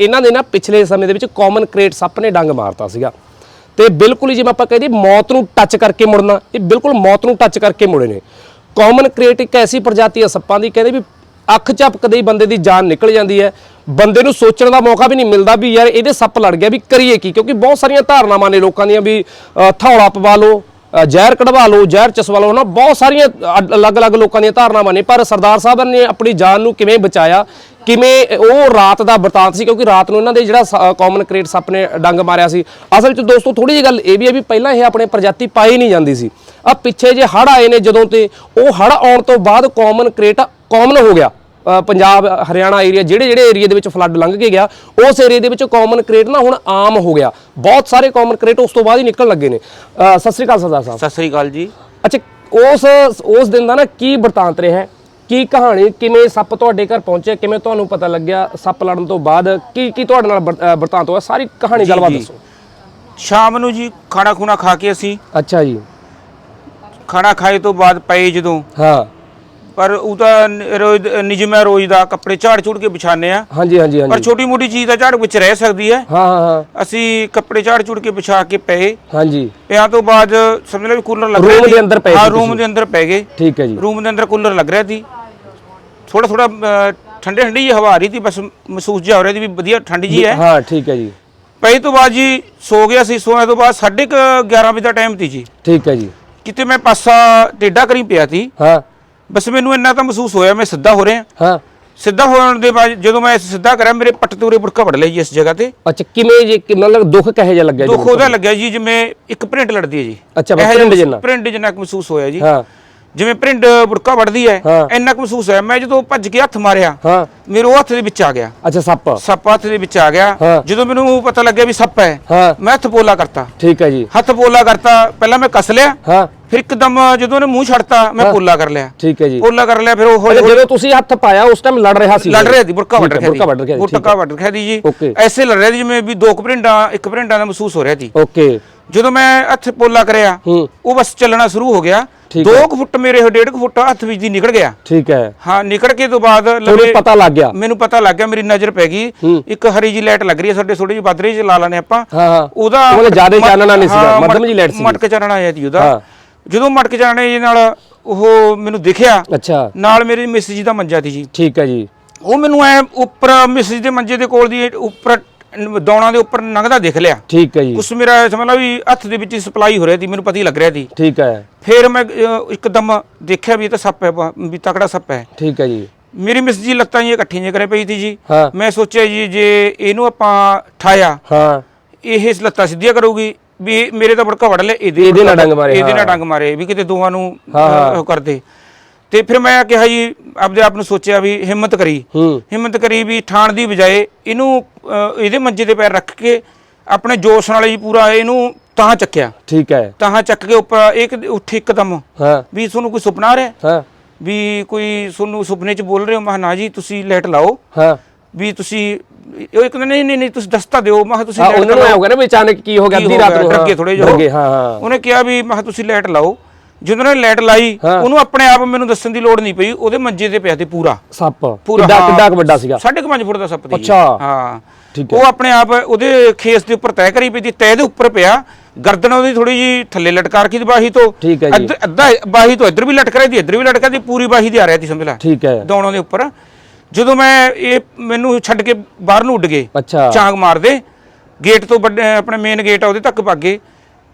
ਇਹਨਾਂ ਦੇ ਨਾ ਪਿਛਲੇ ਸਮੇਂ ਦੇ ਵਿੱਚ ਕਾਮਨ ਕ੍ਰੇਟ ਸੱਪ ਨੇ ਡੰਗ ਮਾਰਤਾ ਸੀਗਾ। ਤੇ ਬਿਲਕੁਲ ਹੀ ਜਿਵੇਂ ਆਪਾਂ ਕਹਦੇ ਮੌਤ ਨੂੰ ਟੱਚ ਕਰਕੇ ਮੁੜਨਾ ਇਹ ਬਿਲਕੁਲ ਮੌਤ ਨੂੰ ਟੱਚ ਕਰਕੇ ਮੁੜੇ ਨੇ। ਕਾਮਨ ਕ੍ਰੇਟ ਇੱਕ ਐਸੀ ਪ੍ਰਜਾਤੀ ਹੈ ਸੱਪਾਂ ਦੀ ਕਹਿੰਦੇ ਵੀ ਅੱਖ ਝਪਕਦੇ ਹੀ ਬੰਦੇ ਦੀ ਜਾਨ ਨਿਕਲ ਜਾਂਦੀ ਹੈ। ਬੰਦੇ ਨੂੰ ਸੋਚਣ ਦਾ ਮੌਕਾ ਵੀ ਨਹੀਂ ਮਿਲਦਾ ਵੀ ਯਾਰ ਇਹਦੇ ਸੱਪ ਲੜ ਗਿਆ ਵੀ ਕਰੀਏ ਕੀ? ਕਿਉਂਕਿ ਬਹੁਤ ਸਾਰੀਆਂ ਧਾਰਨਾਵਾਂ ਨੇ ਲੋਕਾਂ ਦੀਆਂ ਵੀ ਅ, ਥੌਲਾ ਪਵਾ ਲਓ ਜ਼ਹਿਰ ਕਢਵਾ ਲਓ ਜ਼ਹਿਰ ਚਸਵਾ ਲਓ ਨਾ ਬਹੁਤ ਸਾਰੀਆਂ ਅਲੱਗ-ਅਲੱਗ ਲੋਕਾਂ ਦੀਆਂ ਧਾਰਨਾਵਾਂ ਨੇ। ਪਰ ਸਰਦਾਰ ਸਾਹਿਬ ਨੇ ਆਪਣੀ ਜਾਨ ਨੂੰ ਕਿਵੇਂ ਬਚਾਇਆ? ਕਿਵੇਂ ਉਹ ਰਾਤ ਦਾ ਵਰਤਾਂਤ ਸੀ? ਕਿਉਂਕਿ ਰਾਤ ਨੂੰ ਇਹਨਾਂ ਦੇ ਜਿਹੜਾ ਕਾਮਨ ਕ੍ਰੇਟ ਸੱਪ ਨੇ ਡੰਗ ਮਾਰਿਆ ਸੀ। ਅਸਲ 'ਚ ਦੋਸਤੋ ਥੋੜੀ ਜਿਹੀ ਗੱਲ ਇਹ ਵੀ ਹੈ ਵੀ ਪਹਿਲਾਂ ਇਹ ਆਪਣੇ ਪ੍ਰਜਾਤੀ ਪਾਈ ਨਹੀਂ ਜਾਂਦੀ ਸੀ। ਆ ਪਿੱਛੇ ਜੇ ਹੜ ਆਏ ਨੇ ਜਦੋਂ ਤੇ ਉਹ ਹੜ ਆਉਣ ਤੋਂ ਬਾਅਦ ਕਾਮਨ ਕ੍ਰੇਟ ਕਾਮਨ ਹੋ ਗਿਆ। ਪੰਜਾਬ ਹਰਿਆਣਾ ਏਰੀਆ ਜਿਹੜੇ ਜਿਹੜੇ ਏਰੀਆ ਦੇ ਵਿੱਚ ਫਲੱਡ ਲੰਘ ਕੇ ਗਿਆ ਉਸ ਏਰੀਆ ਦੇ ਵਿੱਚ ਕਾਮਨ ਕ੍ਰੇਟ ਨਾ ਹੁਣ ਆਮ ਹੋ ਗਿਆ। ਬਹੁਤ ਸਾਰੇ ਕਾਮਨ ਕ੍ਰੇਟ ਉਸ ਤੋਂ ਬਾਅਦ ਹੀ ਨਿਕਲਣ ਲੱਗੇ ਨੇ। ਸਤਿ ਸ੍ਰੀ ਅਕਾਲ ਸਰਦਾਰ ਸਾਹਿਬ। ਸਤਿ ਸ੍ਰੀ ਅਕਾਲ ਜੀ। ਅੱਛਾ ਉਸ ਉਸ ਦਿਨ ਦਾ ਨਾ ਕੀ ਵਰਤਾਂਤ ਰਿਹਾ? ਹੈ? ਕੀ ਕਹਾਣੀ ਕਿਵੇਂ ਸੱਪ ਤੁਹਾਡੇ ਘਰ ਪਹੁੰਚੇ ਕਿਵੇਂ ਤੁਹਾਨੂੰ ਪਤਾ ਲੱਗਿਆ ਸੱਪ ਲੜਨ ਤੋਂ ਬਾਅਦ? ਕੀ ਕੀ ਤੁਹਾਡੇ ਨਾਲ ਵਰਤਾਂਤ ਹੋਇਆ ਸਾਰੀ ਕਹਾਣੀ ਗੱਲਬਾਤ ਜੀ। ਦੱਸੋ। ਸ਼ਾਮ ਨੂੰ ਜੀ ਖਾਣਾ ਖੂਣਾ ਖਾ ਕੇ ਅਸੀਂ ਅੱਛਾ ਜੀ। ਖਾਣਾ ਖਾਏ ਤੋਂ ਬਾਅਦ ਪਏ ਜਦੋਂ। ਹਾਂ। ਪਰ ਉਹ ਤਾਂ ਨ- ਰੋਜ਼ ਨਿਜਮ ਹੈ ਰੋਜ਼ ਦਾ ਕੱਪੜੇ ਝਾੜ ਝੂੜ ਕੇ ਵਿਛਾਣੇ ਆ ਹਾਂਜੀ ਹਾਂਜੀ ਪਰ ਹਾਂਜੀ ਛੋਟੀ ਮੋਟੀ ਚੀਜ਼ ਤਾਂ ਝਾੜ ਵਿੱਚ ਰਹਿ ਸਕਦੀ ਹੈ। ਹਾਂ ਹਾਂ ਹਾਂ। ਅਸੀਂ ਕੱਪੜੇ ਝਾੜ ਝੂੜ ਕੇ ਵਿਛਾ ਕੇ ਪਏ। ਹਾਂਜੀ। ਪਿਆਂ ਤੋਂ ਬਾਅਦ ਸਮਝ ਲਓ ਵੀ ਕੂਲਰ ਲੱਗ Room ਰਿਹਾ ਸੀ। ਦੇ ਅੰਦਰ ਪਏ ਹਾਂ ਸੀ ਰੂਮ ਤੁਸੀਂ? ਦੇ ਅੰਦਰ ਪੈ ਗਏ। ਠੀਕ ਹੈ ਜੀ। ਰੂਮ ਦੇ ਅੰਦਰ ਕੂਲਰ ਲੱਗ ਰਿਹਾ ਸੀ। ਥੋੜਾ ਥੋੜਾ ਠੰਡੇ ਠੰਡੀ ਜਿਹੀ ਹਵਾ ਆ ਰਹੀ ਸੀ ਬਸ ਮਹਿਸੂਸ ਜਿਹਾ ਹੋ ਰਿਹਾ ਸੀ ਵੀ ਵਧੀਆ ਠੰਡੀ ਜੀ ਹੈ। ਹਾਂ ਠੀਕ ਹੈ ਜੀ। ਪਈ ਤੋਂ ਬਾਅਦ ਜੀ ਸੋ ਗਿਆ ਸੀ ਸੋਏ ਤੋਂ ਬਾਅਦ 11:30 ਵਜੇ ਦਾ ਟਾਈਮ ਸੀ ਜੀ। ਠੀਕ ਹੈ ਜੀ। ਕਿਤੇ ਮੈਂ ਪਾਸਾ ਟੇਡਾ ਕਰੀ ਪਿਆ ਸੀ। ਹਾਂ। ਬਸ ਮੈਨੂੰ ਇੰਨਾ ਤਾਂ ਮਹਿਸੂਸ ਹੋਇਆ ਮੈਂ ਸਿੱਧਾ ਹੋ ਰਿਹਾ। ਹਾਂ। ਸਿੱਧਾ ਹੋਣ ਦੇ ਬਾਅਦ ਜਦੋਂ ਮੈਂ ਸਿੱਧਾ ਕਰਿਆ ਮੇਰੇ ਪੱਟ ਤੇ ਉਰੇ ਬੁੜਕਾ ਵੜ ਜੀ ਇਸ ਜਗ੍ਹਾ ਤੇ। ਅੱਛਾ ਕਿਵੇਂ ਜੀ ਕਿ- ਮਤਲਬ ਦੁੱਖ ਕਹੇ ਜਿਹਾ ਲੱਗਿਆ ਜੀ ਦੁੱਖ ਉਹਦਾ ਲੱਗਿਆ ਜੀ ਜਿਵੇਂ ਇੱਕ ਪ੍ਰਿੰਟ ਲੜਦੀ ਹੈ ਜੀ। ਅੱਛਾ, ਪ੍ਰਿੰਟ ਜਿੰਨਾ। ਪ੍ਰਿੰਟ ਜਿੰਨਾ ਮਹਿਸੂਸ ਹੋਇਆ ਜੀ। ਹਾਂ। ਜਿਵੇਂ ਪ੍ਰਿੰਟ ਬੁੜਕਾ ਵੜਦੀ ਹੈ ਹਾਂ। ਇੰਨਾ ਕੁ ਮਹਿਸੂਸ ਹੋਇਆ। ਮੈਂ ਜਦੋਂ ਭੱਜ ਕੇ ਹੱਥ ਮਾਰਿਆ ਹਾਂ। ਮੇਰੇ ਉਹ ਹੱਥ ਦੇ ਵਿੱਚ ਆ ਗਿਆ। ਅੱਛਾ ਸੱਪ। ਸੱਪ ਹੱਥ ਦੇ ਵਿੱਚ ਆ ਗਿਆ। ਹਾਂ। ਜਦੋਂ ਮੈਨੂੰ ਪਤਾ ਲੱਗਿਆ ਵੀ ਸੱਪ ਹੈ ਹਾਂ। ਮੈਂ ਹੱਥ ਪੋਲਾ ਕਰਤਾ। ਠੀਕ ਹੈ ਜੀ। ਹੱਥ ਪੋਲਾ ਕਰਤਾ ਪਹਿਲਾਂ ਮੈਂ ਕੱਸ ਲਿਆ। ਹਾਂ। ਫਿਰ ਇੱਕਦਮ ਜਦੋਂ ਉਹਨੇ ਮੂੰਹ ਛੱਡਤਾ ਮੈਂ ਪੋਲਾ ਕਰ ਲਿਆ। ਠੀਕ ਹੈ ਜੀ। ਪੋਲਾ ਕਰ ਲਿਆ ਫਿਰ ਉਹ ਅੱਛਾ, ਜਦੋਂ ਤੁਸੀਂ ਹੱਥ ਪਾਇਆ ਉਸ ਟਾਈਮ ਲੜ ਰਿਹਾ ਸੀ ਲੜ ਰਿਹਾ ਸੀ ਬੁਰਕਾ ਵੱਢ ਠੀਕ ਹੈ, ਰਿਹਾ ਸੀ। ਬੁਰਕਾ ਵੱਢ ਰਿਹਾ ਸੀ, ਠੀਕ ਬੁਰਕਾ ਵੱਢ ਰਿਹਾ ਸੀ ਜੀ। Okay. ਐਸੇ ਲੜ ਰਿਹਾ ਸੀ ਜਿਵੇਂ ਵੀ ਦੋ ਕੁ ਪ੍ਰਿੰਡਾਂ ਇੱਕ ਪ੍ਰਿੰਡਾਂ ਦਾ ਮਹਿਸੂਸ ਹੋ ਰਿਹਾ ਸੀ। ਓਕੇ। ਜਦੋਂ ਮੈਂ ਹੱਥ ਪੋਲਾ ਕਰਿਆ ਹੂੰ। ਉਹ ਬਸ ਚੱਲਣਾ ਸ਼ੁਰੂ ਹੋ ਗਿਆ। ਠੀਕ 2 ਫੁੱਟ ਮੇਰੇ 1.5 ਫੁੱਟ ਹੱਥ ਵਿੱਚ ਦੀ ਨਿਕਲ ਗਿਆ। ਠੀਕ ਹੈ। ਹਾਂ ਨਿਕਲ ਕੇ ਤੋਂ ਬਾਅਦ ਤੁਹਾਨੂੰ ਪਤਾ ਲੱਗ ਗਿਆ। ਮੈਨੂੰ ਪਤਾ ਲੱਗ ਗਿਆ ਮੇਰੀ ਨਜ਼ਰ ਪੈ ਗਈ। ਇੱਕ ਹਰੀ ਜੀ ਲਾਈਟ ਲੱਗ ਰਹੀ ਹੈ ਸਾਡੇ ਥੋੜੀ ਜਿਹੀ ਬਾਦਰੀ ਚ ਲਾ ਲਾਣੇ ਆਪਾਂ। ਉਹਦਾ ਉਹ ਮਤਲਬ ਜ਼ਿਆਦਾ ਚਾਨਣਾ ਨਹੀਂ ਸੀਗਾ, ਮੱਧਮ ਜਿਹੀ light ਸੀਗੀ। ਮਟਕ ਚਾਨਣਾ ਆਇਆ ਸੀ। ਉਹਦਾ। ਜਦੋਂ ਮਟਕ ਚਾਨਣੇ ਜੀ ਨਾਲ ਉਹ ਮੈਨੂੰ ਦਿਖਿਆ ਅੱਛਾ। ਨਾਲ ਮੇਰੀ ਮਿਸ ਜੀ ਦਾ ਮੰਜਾ ਸੀ ਜੀ। ਠੀਕ ਹੈ ਜੀ। ਉਹ ਮੈਨੂੰ ਐ ਉੱਪਰ ਮਿਸਿਸ ਦੇ ਮੰਜੇ ਦੇ ਕੋਲ ਦੀ ਉੱਪਰ ਦੌਣਾ ਦੇ ਉੱਪਰ ਲੰਘਦਾ ਦਿਖ ਲਿਆ। ਠੀਕ ਹੈ ਜੀ। ਉਸ ਮੇਰਾ ਸਮਝ ਲਾ ਵੀ ਹੱਥ ਦੇ ਵਿੱਚ ਸਪਲਾਈ ਹੋ ਰਹੀ ਸੀ ਮੈਨੂੰ ਪਤਾ ਹੀ ਲੱਗ ਰਿਹਾ ਸੀ। ਠੀਕ ਹੈ। ਫਿਰ ਮੈਂ ਅਹ, ਇੱਕਦਮ ਦੇਖਿਆ ਵੀ ਇਹ ਤਾਂ ਸੱਪ ਹੈ ਵਾ- ਵੀ ਤਕੜਾ ਸੱਪ ਹੈ। ਠੀਕ ਹੈ ਜੀ। ਮੇਰੀ ਮਿਸ ਜੀ ਲੱਤਾਂ ਜੀ ਇਕੱਠੀਆਂ ਜਿਹੀਆਂ ਕਰੇ ਪਈ ਸੀ ਜੀ। ਹਾਂ। ਮੈਂ ਸੋਚਿਆ ਜੀ ਜੇ ਇਹਨੂੰ ਆਪਾਂ ਠਾਇਆ ਹਾਂ। ਇਹ ਇਸ ਲੱਤਾਂ ਸਿੱਧੀਆਂ ਕਰੂਗੀ ਵੀ ਇਹ ਮੇਰੇ ਤਾਂ ਬੜਕਾ ਵੜ ਲੈ ਇਹਦੇ ਇਹਦੇ ਨਾਲ ਡੰਗ ਮਾਰੇ, ਇਹਦੇ ਨਾਲ ਹਾਂ। ਡੰਗ ਮਾਰੇ ਵੀ ਕਿਤੇ ਦੋਵਾਂ ਨੂੰ ਹਾਂ, ਹਾਂ। ਅਹ, ਉਹ ਕਰਦੇ। ਤੇ ਫਿਰ ਮੈਂ ਕਿਹਾ ਜੀ ਆਪਦੇ ਆਪ ਨੂੰ ਸੋਚਿਆ ਵੀ ਹਿੰਮਤ ਕਰੀ। ਹੂੰ। ਹਿੰਮਤ ਕਰੀ ਵੀ ਠਾਣ ਦੀ ਬਜਾਏ ਇਹਨੂੰ ਅਹ, ਇਹਦੇ ਮੰਜੇ ਤੇ ਪੈਰ ਰੱਖ ਕੇ ਆਪਣੇ ਜੋਸ਼ ਨਾਲ ਜੀ ਪੂਰਾ ਇਹਨੂੰ ਤਾਂ ਚੱਕਿਆ। ਠੀਕ ਹੈ। ਤਾਂ ਚੱਕ ਕੇ ਉੱਪਰ ਇੱਕ ਉੱਠ ਇੱਕਦਮ। ਹਾਂ। ਵੀ ਤੁਹਾਨੂੰ ਕੋਈ ਸੁਪਨਾ ਆ ਰਿਹਾ? ਹਾਂ। ਵੀ ਕੋਈ ਤੁਹਾਨੂੰ ਸੁਪਨੇ 'ਚ ਬੋਲ ਰਹੇ ਹੋ ਮੈਂ ਕਿਹਾ ਨਾ ਜੀ ਤੁਸੀਂ ਲਾਈਟ ਲਾਓ। ਹਾਂ। ਵੀ ਤੁਸੀਂ ਉਹ ਇੱਕ ਨਹੀਂ ਨਹੀਂ ਨਹੀਂ ਤੁਸੀਂ ਦੱਸਤਾ ਦਿਓ ਮੈਂ ਕਿਹਾ ਤੁਸੀਂ ਹਾਂ ਉਹਨਾਂ ਨੂੰ ਐਂ ਹੋ ਗਿਆ ਨਾ ਵੀ ਅਚਾਨਕ ਕੀ ਹੋ ਗਿਆ ਅੱਧੀ ਹੋ ਰਾਤ ਨੂੰ ਡਰ ਗਏ ਥੋੜ੍ਹੇ ਜਿਹੇ ਉਹ। ਹਾਂ ਹਾਂ ਉਹਨੇ ਕਿਹਾ ਵੀ ਮੈਂ ਕਿਹਾ ਤੁਸੀਂ ਲਾਈਟ ਲਾਓ। ਜਦੋਂ ਉਹਨੇ ਲਾਈਟ ਲਾਈ ਹਾਂ। ਉਹਨੂੰ ਆਪਣੇ ਆਪ ਮੈਨੂੰ ਦੱਸਣ ਦੀ ਲੋੜ ਨਹੀਂ ਪਈ ਉਹਦੇ ਮੰਜੇ ਤੇ ਪਿਆ ਤੇ ਪੂਰਾ। ਸੱਪ। ਪੂਰਾ ਕਿੱਡਾ ਹਾਂ। ਕਿੱਡਾ ਕੁ ਵੱਡਾ ਸੀਗਾ। ਸਾਢੇ ਕੁ ਪੰਜ ਫੁੱਟ ਦਾ ਸੱਪ ਦੀ ਅੱਛਾ। ਹਾਂ। ਠੀਕ ਉਹ ਆਪਣੇ ਆਪ ਉਹਦੇ ਖੇਸ ਦੇ ਉੱਪਰ ਤੈਅ ਕਰੀ ਪਈ ਸੀ ਤੈਅ ਦੇ ਉੱਪਰ ਪਿਆ। ਗਰਦਨ ਉਹਦੀ ਥੋੜੀ ਜੀ ਥੱਲੇ ਲਟਕਾ ਰੱਖੀ ਦੀ ਬਾਹੀ ਤੋਂ। ਠੀਕ ਹੈ ਜੀ। ਅੱਧ- ਅੱਧਾ ਬਾਹੀ ਤੋਂ ਇੱਧਰ ਵੀ ਲਟਕ ਰਹੀ ਸੀ ਇੱਧਰ ਵੀ ਲਟਕਾ ਦੀ ਪੂਰੀ ਬਾਹੀ ਦੇ ਆ ਰਿਹਾ ਸੀ ਸਮਝ ਲੈ। ਠੀਕ ਹੈ। ਦੌਣਾਂ ਦੇ ਉੱਪਰ। ਜਦੋਂ ਮੈਂ ਇਹ ਮੈਨੂੰ ਛੱਡ ਕੇ ਬਾਹਰ ਨੂੰ ਉੱਡ ਗਏ ਅੱਛਾ। ਚਾਂਗ ਮਾਰਦੇ ਗੇਟ ਤੋਂ ਵੱਡੇ ਆਪਣੇ ਮੇਨ ਗੇਟ ਆ ਉਹਦੇ ਤੱਕ ਭਾਗੇ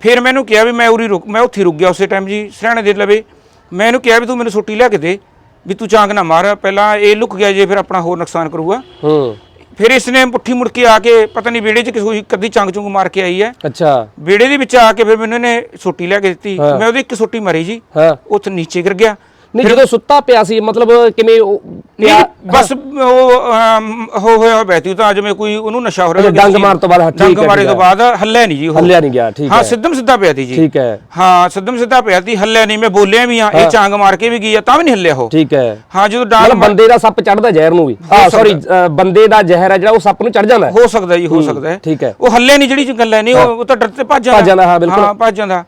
ਫਿਰ ਮੈਨੂੰ ਕਿਹਾ ਵੀ ਮੈਂ ਉਰੀ ਰੁਕ ਮੈਂ ਉੱਥੇ ਰੁਕ ਗਿਆ ਉਸੇ ਟਾਈਮ ਜੀ ਸਰਾਣੇ ਦੇ ਲਵੇ। ਮੈਂ ਇਹਨੂੰ ਕਿਹਾ ਵੀ ਤੂੰ ਮੈਨੂੰ ਛੁੱਟੀ ਲਿਆ ਕੇ ਦੇ ਵੀ ਤੂੰ ਚਾਂਗ ਨਾ ਮਾਰ ਪਹਿਲਾਂ ਇਹ ਲੁਕ ਗਿਆ ਜੇ ਫਿਰ ਆਪਣਾ ਹੋਰ ਨੁਕਸਾਨ ਕਰੂਗਾ। ਹੂੰ। ਫਿਰ ਇਸਨੇ ਪੁੱਠੀ ਮੁੜ ਕੇ ਆ ਕੇ ਪਤਾ ਨਹੀਂ ਵਿਹੜੇ 'ਚ ਕਿਸੇ ਕਦੀ ਚੰਗ ਚੁੰਗ ਮਾਰ ਕੇ ਆਈ ਹੈ। ਅੱਛਾ। ਵਿਹੜੇ ਦੇ ਵਿੱਚ ਆ ਕੇ ਫਿਰ ਮੈਨੂੰ ਇਹਨੇ ਛੁੱਟੀ ਲਿਆ ਕੇ ਦਿੱਤੀ। ਮੈਂ ਉਹਦੀ ਇੱਕ ਛੁੱਟੀ ਮਾਰੀ ਜੀ। ਹਾਂ। ਉੱਥੇ ਨੀਚੇ ਗਿਰ ਗਿਆ। ਨਹੀਂ ਜਦੋਂ ਸੁੱਤਾ ਪਿਆ ਸੀ ਮਤਲਬ ਕਿਵੇਂ ਉਹ ਨਹੀਂ ਬਸ ਉਹ ਅਮ, ਹੋ ਹੋਇਆ ਬੈਠੀ ਤਾਂ ਜਿਵੇਂ ਕੋਈ ਉਹਨੂੰ ਨਸ਼ਾ ਹੋ ਰਿਹਾ ਅੱਛਾ, ਡੰਗ ਮਾਰਨ ਤੋਂ ਬਾਅਦ, ਹਾਂ, ਠੀਕ ਡੰਗ ਹੈ, ਮਾਰੇ ਤੋਂ ਹੈ। ਬਾਅਦ ਹੱਲਿਆ ਨਹੀਂ ਜੀ ਉਹ। ਹੱਲਿਆ ਨਹੀਂ ਗਿਆ ਠੀਕ ਹਾਂ ਹੈ। ਸਿੱਧਮ ਸਿੱਧਾ ਪਿਆ ਸੀ ਜੀ। ਠੀਕ ਹੈ। ਹਾਂ ਸਿੱਧਮ ਸਿੱਧਾ ਪਿਆ ਸੀ ਹੱਲਿਆ ਨਹੀਂ ਮੈਂ ਬੋਲਿਆ ਵੀ ਆ ਇਹ ਚਾਂਗ ਮਾਰ ਕੇ ਵੀ ਗਈ ਆ ਤਾਂ ਵੀ ਨਹੀਂ ਹੱਲਿਆ ਉਹ। ਠੀਕ ਹੈ। ਹਾਂ ਜਦੋਂ ਡਾਂਗ ਮਤਲਬ ਬੰਦੇ ਦਾ ਸੱਪ ਚੜਦਾ ਜ਼ਹਿਰ ਨੂੰ ਵੀ। ਹਾਂ ਸੌਰੀ ਬੰਦੇ ਦਾ ਜ਼ਹਿਰ ਹੈ ਜਿਹੜਾ ਉਹ ਸੱਪ ਨੂੰ ਚੜ ਜਾਂਦਾ ਹੈ। ਹੋ ਸਕਦਾ ਜੀ ਹੋ ਸਕਦਾ ਹੈ। ਠੀਕ ਹੈ। ਉਹ ਹੱਲਿਆ ਨਹੀਂ ਜਿਹੜੀ ਗੱਲ ਹੈ ਨਹੀਂ ਉਹ ਉਹ ਤਾਂ ਡਰ ਤੇ ਭੱਜ ਜਾਂਦਾ। ਭੱਜ ਜਾਂਦਾ, ਹਾਂ, ਬਿਲਕੁਲ। ਹਾਂ ਭੱਜ ਜਾਂਦਾ।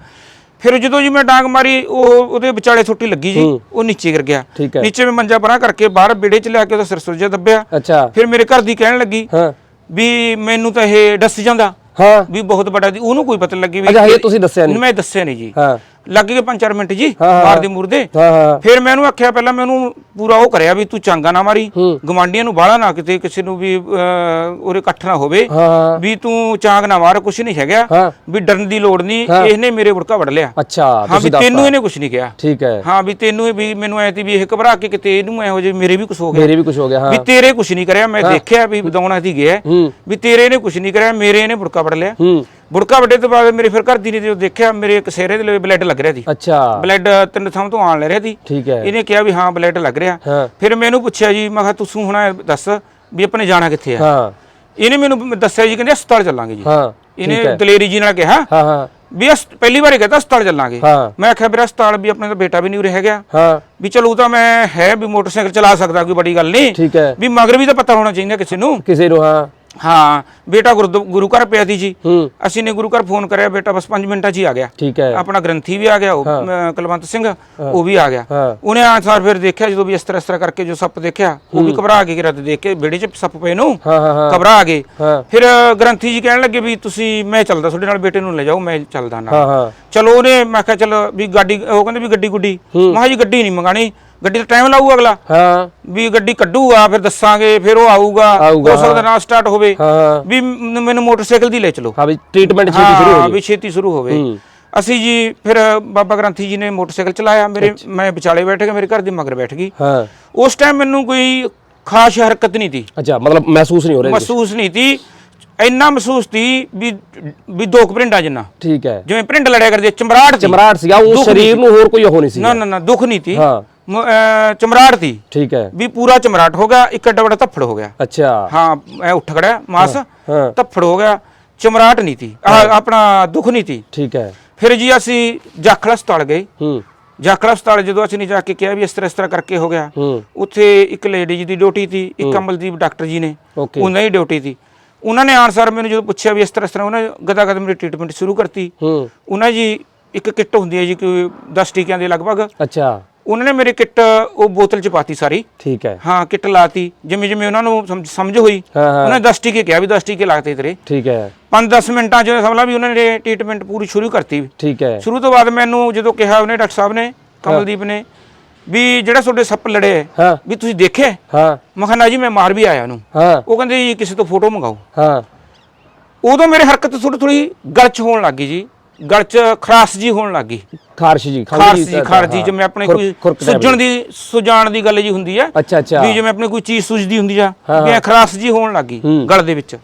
ਫਿਰ ਜਦੋਂ ਜੀ ਮੈਂ ਡਾਂਗ ਮਾਰੀ ਉਹ ਉਹਦੇ ਵਿਚਾਲੇ ਛੁੱਟੀ ਲੱਗੀ ਜੀ ਉਹ ਨੀਚੇ ਗਿਰ ਗਿਆ। ਨੀਚੇ ਮੈਂ ਮੰਜਾ ਪਰਾਂ ਕਰਕੇ ਬਾਹਰ ਵਿੜੇ ਚ ਲਿਆ ਕੇ ਉਹਦਾ ਸਿਰ ਸੁਰਜਾ ਦੱਬਿਆ। ਅੱਛਾ। ਫਿਰ ਮੇਰੇ ਘਰ ਦੀ ਕਹਿਣ ਲੱਗੀ ਹਾਂ। ਵੀ ਮੈਨੂੰ ਤਾਂ ਇਹ ਦੱਸ ਜਾਂਦਾ ਹਾਂ। ਵੀ ਬਹੁਤ ਵੱਡਾ ਦੀ ਉਹਨੂੰ ਕੋਈ ਪਤਾ ਲੱਗੀ ਵੀ ਅੱਛਾ ਇਹ ਤੁਸੀਂ ਦੱਸਿਆ ਨਹੀਂ ਮੈਂ ਦੱਸਿਆ ਨਹੀਂ ਜੀ। ਹਾਂ। ਲੱਗ ਗਏ 5-4 ਮਿੰਟ ਜੀ ਹਾਂ, ਹਾਂ। ਮਾਰਦੇ ਮੁਰਦੇ। ਹਾਂ ਹਾਂ। ਫਿਰ ਮੈਂ ਉਹਨੂੰ ਆਖਿਆ ਪਹਿਲਾਂ ਮੈਂ ਉਹਨੂੰ ਪੂਰਾ ਉਹ ਕਰਿਆ ਵੀ ਤੂੰ ਚਾਂਗਾ ਨਾ ਮਾਰੀ ਹੂੰ। ਗਵਾਂਡੀਆਂ ਨੂੰ ਬਾਹਲਾ ਨਾ ਕਿਤੇ ਕਿਸੇ ਨੂੰ ਵੀ ਅਹ, ਇਕੱਠ ਨਾ ਹੋਵੇ ਹਾਂ ਵੀ ਤੂੰ ਚਾਂਗ ਨਾ ਮਾਰ ਕੁਛ ਨਹੀਂ ਹੈਗਾ ਹਾਂ। ਵੀ ਡਰਨ ਦੀ ਲੋੜ ਨਹੀਂ ਹਾਂ। ਇਹਨੇ ਮੇਰੇ ਬੁੜਕਾ ਵੜ ਲਿਆ। ਅੱਛਾ ਹਾਂ ਵੀ ਤੁਸੀਂ ਦੱਸਤਾ ਤੈਨੂੰ ਇਹਨੇ ਕੁਛ ਨਹੀਂ ਕਿਹਾ। ਠੀਕ ਹੈ। ਹਾਂ ਵੀ ਤੈਨੂੰ ਇਹ ਵੀ ਮੈਨੂੰ ਐ ਤੀ ਵੀ ਇਹ ਘਬਰਾ ਕੇ ਕਿਤੇ ਇਹਨੂੰ ਇਹੋ ਜਿਹੇ ਮੇਰੇ ਵੀ ਕੁਛ ਹੋ ਗਿਆ। ਮੇਰੇ ਵੀ ਕੁਝ ਹੋ ਗਿਆ ਹਾਂ। ਵੀ ਤੇਰੇ ਕੁਛ ਨਹੀਂ ਕਰਿਆ ਮੈਂ ਦੇਖਿਆ ਵੀ ਬਦੌਣਾ ਦੀ ਗਿਆ। ਹੂੰ। ਵੀ ਤੇਰੇ ਇਹਨੇ ਕੁਛ ਨਹੀਂ ਕਰਿਆ ਮੇਰੇ ਇਹਨੇ ਬੁੜਕਾ ਵੜ ਲਿਆ। ਹੂੰ। ਬੁੜਕਾ ਵੱਡੇ ਤੋਂ ਬਾਅਦ ਮੇਰੇ ਫਿਰ ਘਰ ਦੀ ਨੇ ਜਦੋਂ ਦੇਖਿਆ ਮੇਰੇ ਇੱਕ ਸਿਹਰੇ ਦੇ ਲਈ ਬਲੱਡ ਲੱਗ ਰਿਹਾ ਸੀ। ਅੱਛਾ। ਬਲੱਡ ਤਿੰਨ ਥਾਂ ਤੋਂ ਆਣ ਲੈ ਰਿਹਾ ਸੀ। ਠੀਕ ਹੈ। ਇਹਨੇ ਕਿਹਾ ਵੀ ਹਾਂ ਬਲੱਡ ਲੱਗ ਰਿਹਾ। ਹਾਂ। ਫਿਰ ਮੈਨੂੰ ਪੁੱਛਿਆ ਜੀ ਮੈਂ ਕਿਹਾ ਤੁਸੀਂ ਹੁਣ ਦੱਸ ਵੀ ਆਪਣੇ ਜਾਣਾ ਕਿੱਥੇ ਆ? ਹਾਂ। ਇਹਨੇ ਮੈਨੂੰ ਦੱਸਿਆ ਜੀ ਕਹਿੰਦੇ ਹਸਪਤਾਲ ਚੱਲਾਂਗੇ ਜੀ। ਹਾਂ ਇਹਨੇ ਦਲੇਰੀ ਜੀ ਨਾਲ ਕਿਹਾ ਹਾਂ ਹਾਂ। ਵੀ ਹਸ- ਪਹਿਲੀ ਵਾਰੀ ਕਹਿੰਦਾ ਹਸਪਤਾਲ ਚੱਲਾਂਗੇ। ਹਾਂ। ਮੈਂ ਆਖਿਆ ਵੀਰ ਹਸਪਤਾਲ ਵੀ ਆਪਣੇ ਤਾਂ ਬੇਟਾ ਵੀ ਨਹੀਂ ਉਰੇ ਹੈਗਾ। ਹਾਂ। ਵੀ ਚਲੋ ਤਾਂ ਮੈਂ ਹੈ ਵੀ ਮੋਟਰਸਾਈਕਲ ਚਲਾ ਸਕਦਾ ਕੋਈ ਬੜੀ ਗੱਲ ਨਹੀਂ। ਠੀਕ ਹੈ। ਵੀ ਮਗਰ ਵੀ ਤਾਂ ਪਤਾ ਹੋਣਾ ਚਾਹੀਦਾ ਕਿਸੇ ਨੂੰ। ਕਿਸੇ ਨੂੰ ਹਾਂ। ਹਾਂ ਬੇਟਾ ਗੁਰਦੁ- ਗੁਰੂ ਘਰ ਪਿਆ ਸੀ ਜੀ। ਹੂੰ। ਅਸੀਂ ਨੇ ਗੁਰੂ ਘਰ ਫੋਨ ਕਰਿਆ ਬੇਟਾ ਬਸ 5 ਮਿੰਟਾਂ 'ਚ ਹੀ ਆ ਗਿਆ। ਠੀਕ ਹੈ। ਆਪਣਾ ਗ੍ਰੰਥੀ ਵੀ ਆ ਗਿਆ ਉਹ, ਅਹ, ਕੁਲਵੰਤ ਸਿੰਘ ਉਹ ਵੀ ਆ ਗਿਆ। ਹਾਂ। ਉਹਨੇ ਆਨਸਾਰ ਫਿਰ ਦੇਖਿਆ ਜਦੋਂ ਵੀ ਇਸ ਤਰ੍ਹਾਂ ਇਸ ਤਰ੍ਹਾਂ ਕਰਕੇ ਜੋ ਸੱਪ ਦੇਖਿਆ ਉਹ ਵੀ ਘਬਰਾ ਕੇ ਗਿਰਾ ਤੇ ਦੇਖ ਕੇ ਵਿਹੜੇ 'ਚ ਸੱਪ ਪਏ ਨੂੰ ਹਾਂ ਹਾਂ ਹਾਂ। ਘਬਰਾ ਗਏ ਹਾਂ। ਫਿਰ ਅ, ਗ੍ਰੰਥੀ ਜੀ ਕਹਿਣ ਲੱਗੇ ਵੀ ਤੁਸੀਂ ਮੈਂ ਚੱਲਦਾ ਤੁਹਾਡੇ ਨਾਲ ਬੇਟੇ ਨੂੰ ਲੈ ਜਾਓ ਮੈਂ ਚੱਲਦਾ ਨਾਲ। ਹਾਂ ਹਾਂ। ਚਲੋ ਉਹਨੇ ਮੈਂ ਕਿਹਾ ਚਲ ਵੀ ਗਾਡੀ ਉਹ ਕਹਿੰਦੇ ਵੀ ਗੱਡੀ ਗੁੱਡੀ ਮੈਂ ਕਿਹਾ ਜੀ ਗੱਡੀ ਨਹੀਂ ਮੰਗਾਣੀ। ਗੱਡੀ ਦਾ ਟਾਈਮ ਲਾਊਗਾ ਅਗਲਾ? ਹਾਂ। ਵੀ ਗੱਡੀ ਕੱਢੂਗਾ ਫਿਰ ਦੱਸਾਂਗੇ ਫਿਰ ਉਹ ਆਊਗਾ। ਆਊਗਾ, ਹੋ ਸਕਦਾ ਨਾਲ ਸਟਾਰਟ ਹੋਵੇ। ਹਾਂ। ਵੀ ਮ- ਮੈਨੂੰ ਮੋਟਰਸਾਈਕਲ ਦੀ ਲੈ ਚਲੋ। ਹਾਂ ਵੀ ਟ੍ਰੀਟਮੈਂਟ ਛੇਤੀ ਸ਼ੁਰੂ ਹੋ ਹਾਂ ਵੀ ਛੇਤੀ ਸ਼ੁਰੂ ਹੋਵੇ। ਹੂੰ। ਅਸੀਂ ਜੀ ਫਿਰ ਬਾਬਾ ਗ੍ਰੰਥੀ ਜੀ ਨੇ ਮੋਟਰਸਾਈਕਲ ਚਲਾਇਆ। ਮੇਰੇ ਮੈਂ ਵਿਚਾਲੇ ਬੈਠ ਗਿਆ ਮੇਰੇ ਘਰ ਦੀ ਮਗਰ ਬੈਠ ਗਈ। ਹਾਂ। ਉਸ ਟਾਈਮ ਮੈਨੂੰ ਕੋਈ ਖਾਸ ਹਰਕਤ ਨਹੀਂ ਤੀ ਅੱਛਾ ਮਤਲਬ ਮਹਿਸੂਸ ਨਹੀਂ ਹੋ ਰਿਹਾ ਮਹਿਸੂਸ ਨਹੀਂ ਤੀ ਇੰਨਾ ਮਹਿਸੂਸ ਤੀ ਵੀ ਵੀ ਦੋ ਕੁ ਭਰਿੰਡਾ ਜਿੰਨਾ। ਠੀਕ ਹੈ। ਜਿਵੇਂ ਭਰਿੰਡ ਲੜਿਆ ਕਰਦੇ ਚਮਰਾਟ ਤੀ ਚਮਰਾਟ ਸੀਗਾ ਉਹ ਦੁੱਖ ਸਰੀਰ ਨੂੰ ਹੋਰ ਕੋਈ ਉਹ ਨਹੀਂ ਸੀ ਨਾ ਨਾ ਨਾ ਦੁੱਖ ਨਹੀਂ ਤੀ ਹਾਂ। ਮ- ਅਹ ਚਮਰਾਟ ਤੀ ਠੀਕ ਹੈ। ਵੀ ਪੂਰਾ ਚਮਰਾਟ ਹੋ ਗਿਆ ਇੱਕ ਐਡਾ ਵੱਡਾ ਧੱਫੜ ਹੋ ਗਿਆ। ਅੱਛਾ। ਹਾਂ ਐ ਉੱਠ ਖੜਿਆ ਮਾਸ। ਹਾਂ ਧੱਫੜ ਹੋ ਗਿਆ ਚਮਰਾਟ ਨਹੀਂ ਤੀ ਆਹ ਆਪਣਾ ਦੁੱਖ ਨਹੀਂ ਤੀ ਠੀਕ ਹੈ। ਫਿਰ ਜੀ ਅਸੀਂ ਜਾਖਲ ਹਸਪਤਾਲ ਗਏ। ਹੂੰ। ਜਾਖਲ ਹਸਪਤਾਲ ਜਦੋਂ ਅਸੀਂ ਨੇ ਜਾ ਕੇ ਕਿਹਾ ਵੀ ਇਸ ਤਰ੍ਹਾਂ ਇਸ ਤਰ੍ਹਾਂ ਕਰਕੇ ਹੋ ਗਿਆ ਹੂੰ। ਉੱਥੇ ਇੱਕ ਲੇਡੀ ਦੀ ਡਿਊਟੀ ਸੀ ਇੱਕ ਕਮਲਦੀਪ ਡਾਕਟਰ ਜੀ ਨੇ। ਓਕੇ। ਉਹਨਾਂ ਦੀ ਡਿਊਟੀ ਸੀ। ਉਹਨਾਂ ਨੇ ਆਨਸਰ ਮੈਨੂੰ ਜਦੋਂ ਪੁੱਛਿਆ ਵੀ ਇਸ ਤਰ੍ਹਾਂ ਇਸ ਤਰ੍ਹਾਂ ਉਹਨਾਂ ਗਦਾ ਗਦ ਮੇਰੀ ਟ੍ਰੀਟਮੈਂਟ ਸ਼ੁਰੂ ਕਰਤੀ। ਹੂੰ। ਉਹਨਾਂ ਜੀ ਇੱਕ ਕਿੱਟ ਹੁੰਦੀ ਹੈ ਜੀ ਕੋਈ 10 ਟੀਕਿਆਂ ਦੇ ਲਗਭਗ। ਅੱਛਾ। ਉਹਨਾਂ ਨੇ ਮੇਰੀ ਕਿੱਟ ਉਹ ਬੋਤਲ ਚ ਪਾਤੀ ਸਾਰੀ। ਠੀਕ ਹੈ। ਹਾਂ ਕਿੱਟ ਲਾਤੀ। ਜਿਵੇਂ ਜਿਵੇਂ ਉਹਨਾਂ ਨੂੰ ਸਮਝ- ਸਮਝ ਹੋਈ ਹਾਂ ਹਾਂ। ਉਹਨਾਂ ਨੇ 10 ਟੀਕੇ ਕਿਹਾ ਵੀ 10 ਟੀਕੇ ਲਾਤੇ ਤੇਰੇ। ਠੀਕ ਹੈ। 5-10 ਮਿੰਟਾਂ ਚ ਸਮਝ ਲਾ ਵੀ ਉਹਨਾਂ ਨੇ ਟ੍ਰੀਟਮੈਂਟ ਪੂਰੀ ਸ਼ੁਰੂ ਕਰਤੀ। ਠੀਕ ਹੈ। ਸ਼ੁਰੂ ਤੋਂ ਬਾਅਦ ਮੈਨੂੰ ਜਦੋਂ ਕਿਹਾ ਉਹਨੇ ਡਾਕਟਰ ਸਾਹਿਬ ਨੇ ਕਮਲਦੀਪ ਨੇ ਵੀ ਜਿਹੜਾ ਤੁਹਾਡੇ ਸੱਪ ਲੜੇ ਹੈ, ਹਾਂ ਵੀ ਤੁਸੀਂ ਦੇਖਿਆ? ਹਾਂ। ਮੈਂ ਕਿਹਾ ਨਾ ਜੀ ਮੈਂ ਮਾਰ ਵੀ ਆਇਆ ਉਹਨੂੰ। ਹਾਂ। ਉਹ ਕਹਿੰਦੇ ਜੀ ਕਿਸੇ ਤੋਂ ਫੋਟੋ ਮੰਗਾਓ। ਹਾਂ। ਉਦੋਂ ਮੇਰੇ ਹਰਕਤ ਥੋੜੀ ਥੋੜੀ ਗਲ ਚ ਹੋਣ ਲੱਗੀ ਜੀ। ਗਲ ਚ ਖਰਾਸ ਜੀ ਹੋਣ ਲੱਗੀ ਖਾਰਸ਼ ਜੀ ਖਾਰਸ ਜੀ ਜੀ ਖਾਰਸ ਜੀ ਜਿਵੇਂ ਆਪਣੇ ਕੋਈ ਸੁੱਜਣ ਦੀ ਸੁਜਾਨ ਦੀ ਗੱਲ ਜੀ ਹੁੰਦੀ ਹੈ ਅੱਛਾ ਅੱਛਾ। ਵੀ ਜਿਵੇਂ ਆਪਣੇ ਕੋਈ ਚੀਜ਼ ਸੁੱਜਦੀ ਹੁੰਦੀ ਆ ਐਂ ਖਰਾਸ ਜੀ ਹੋਣ ਲੱਗੀ। ਗਲ ਦੇ ਵਿੱਚ।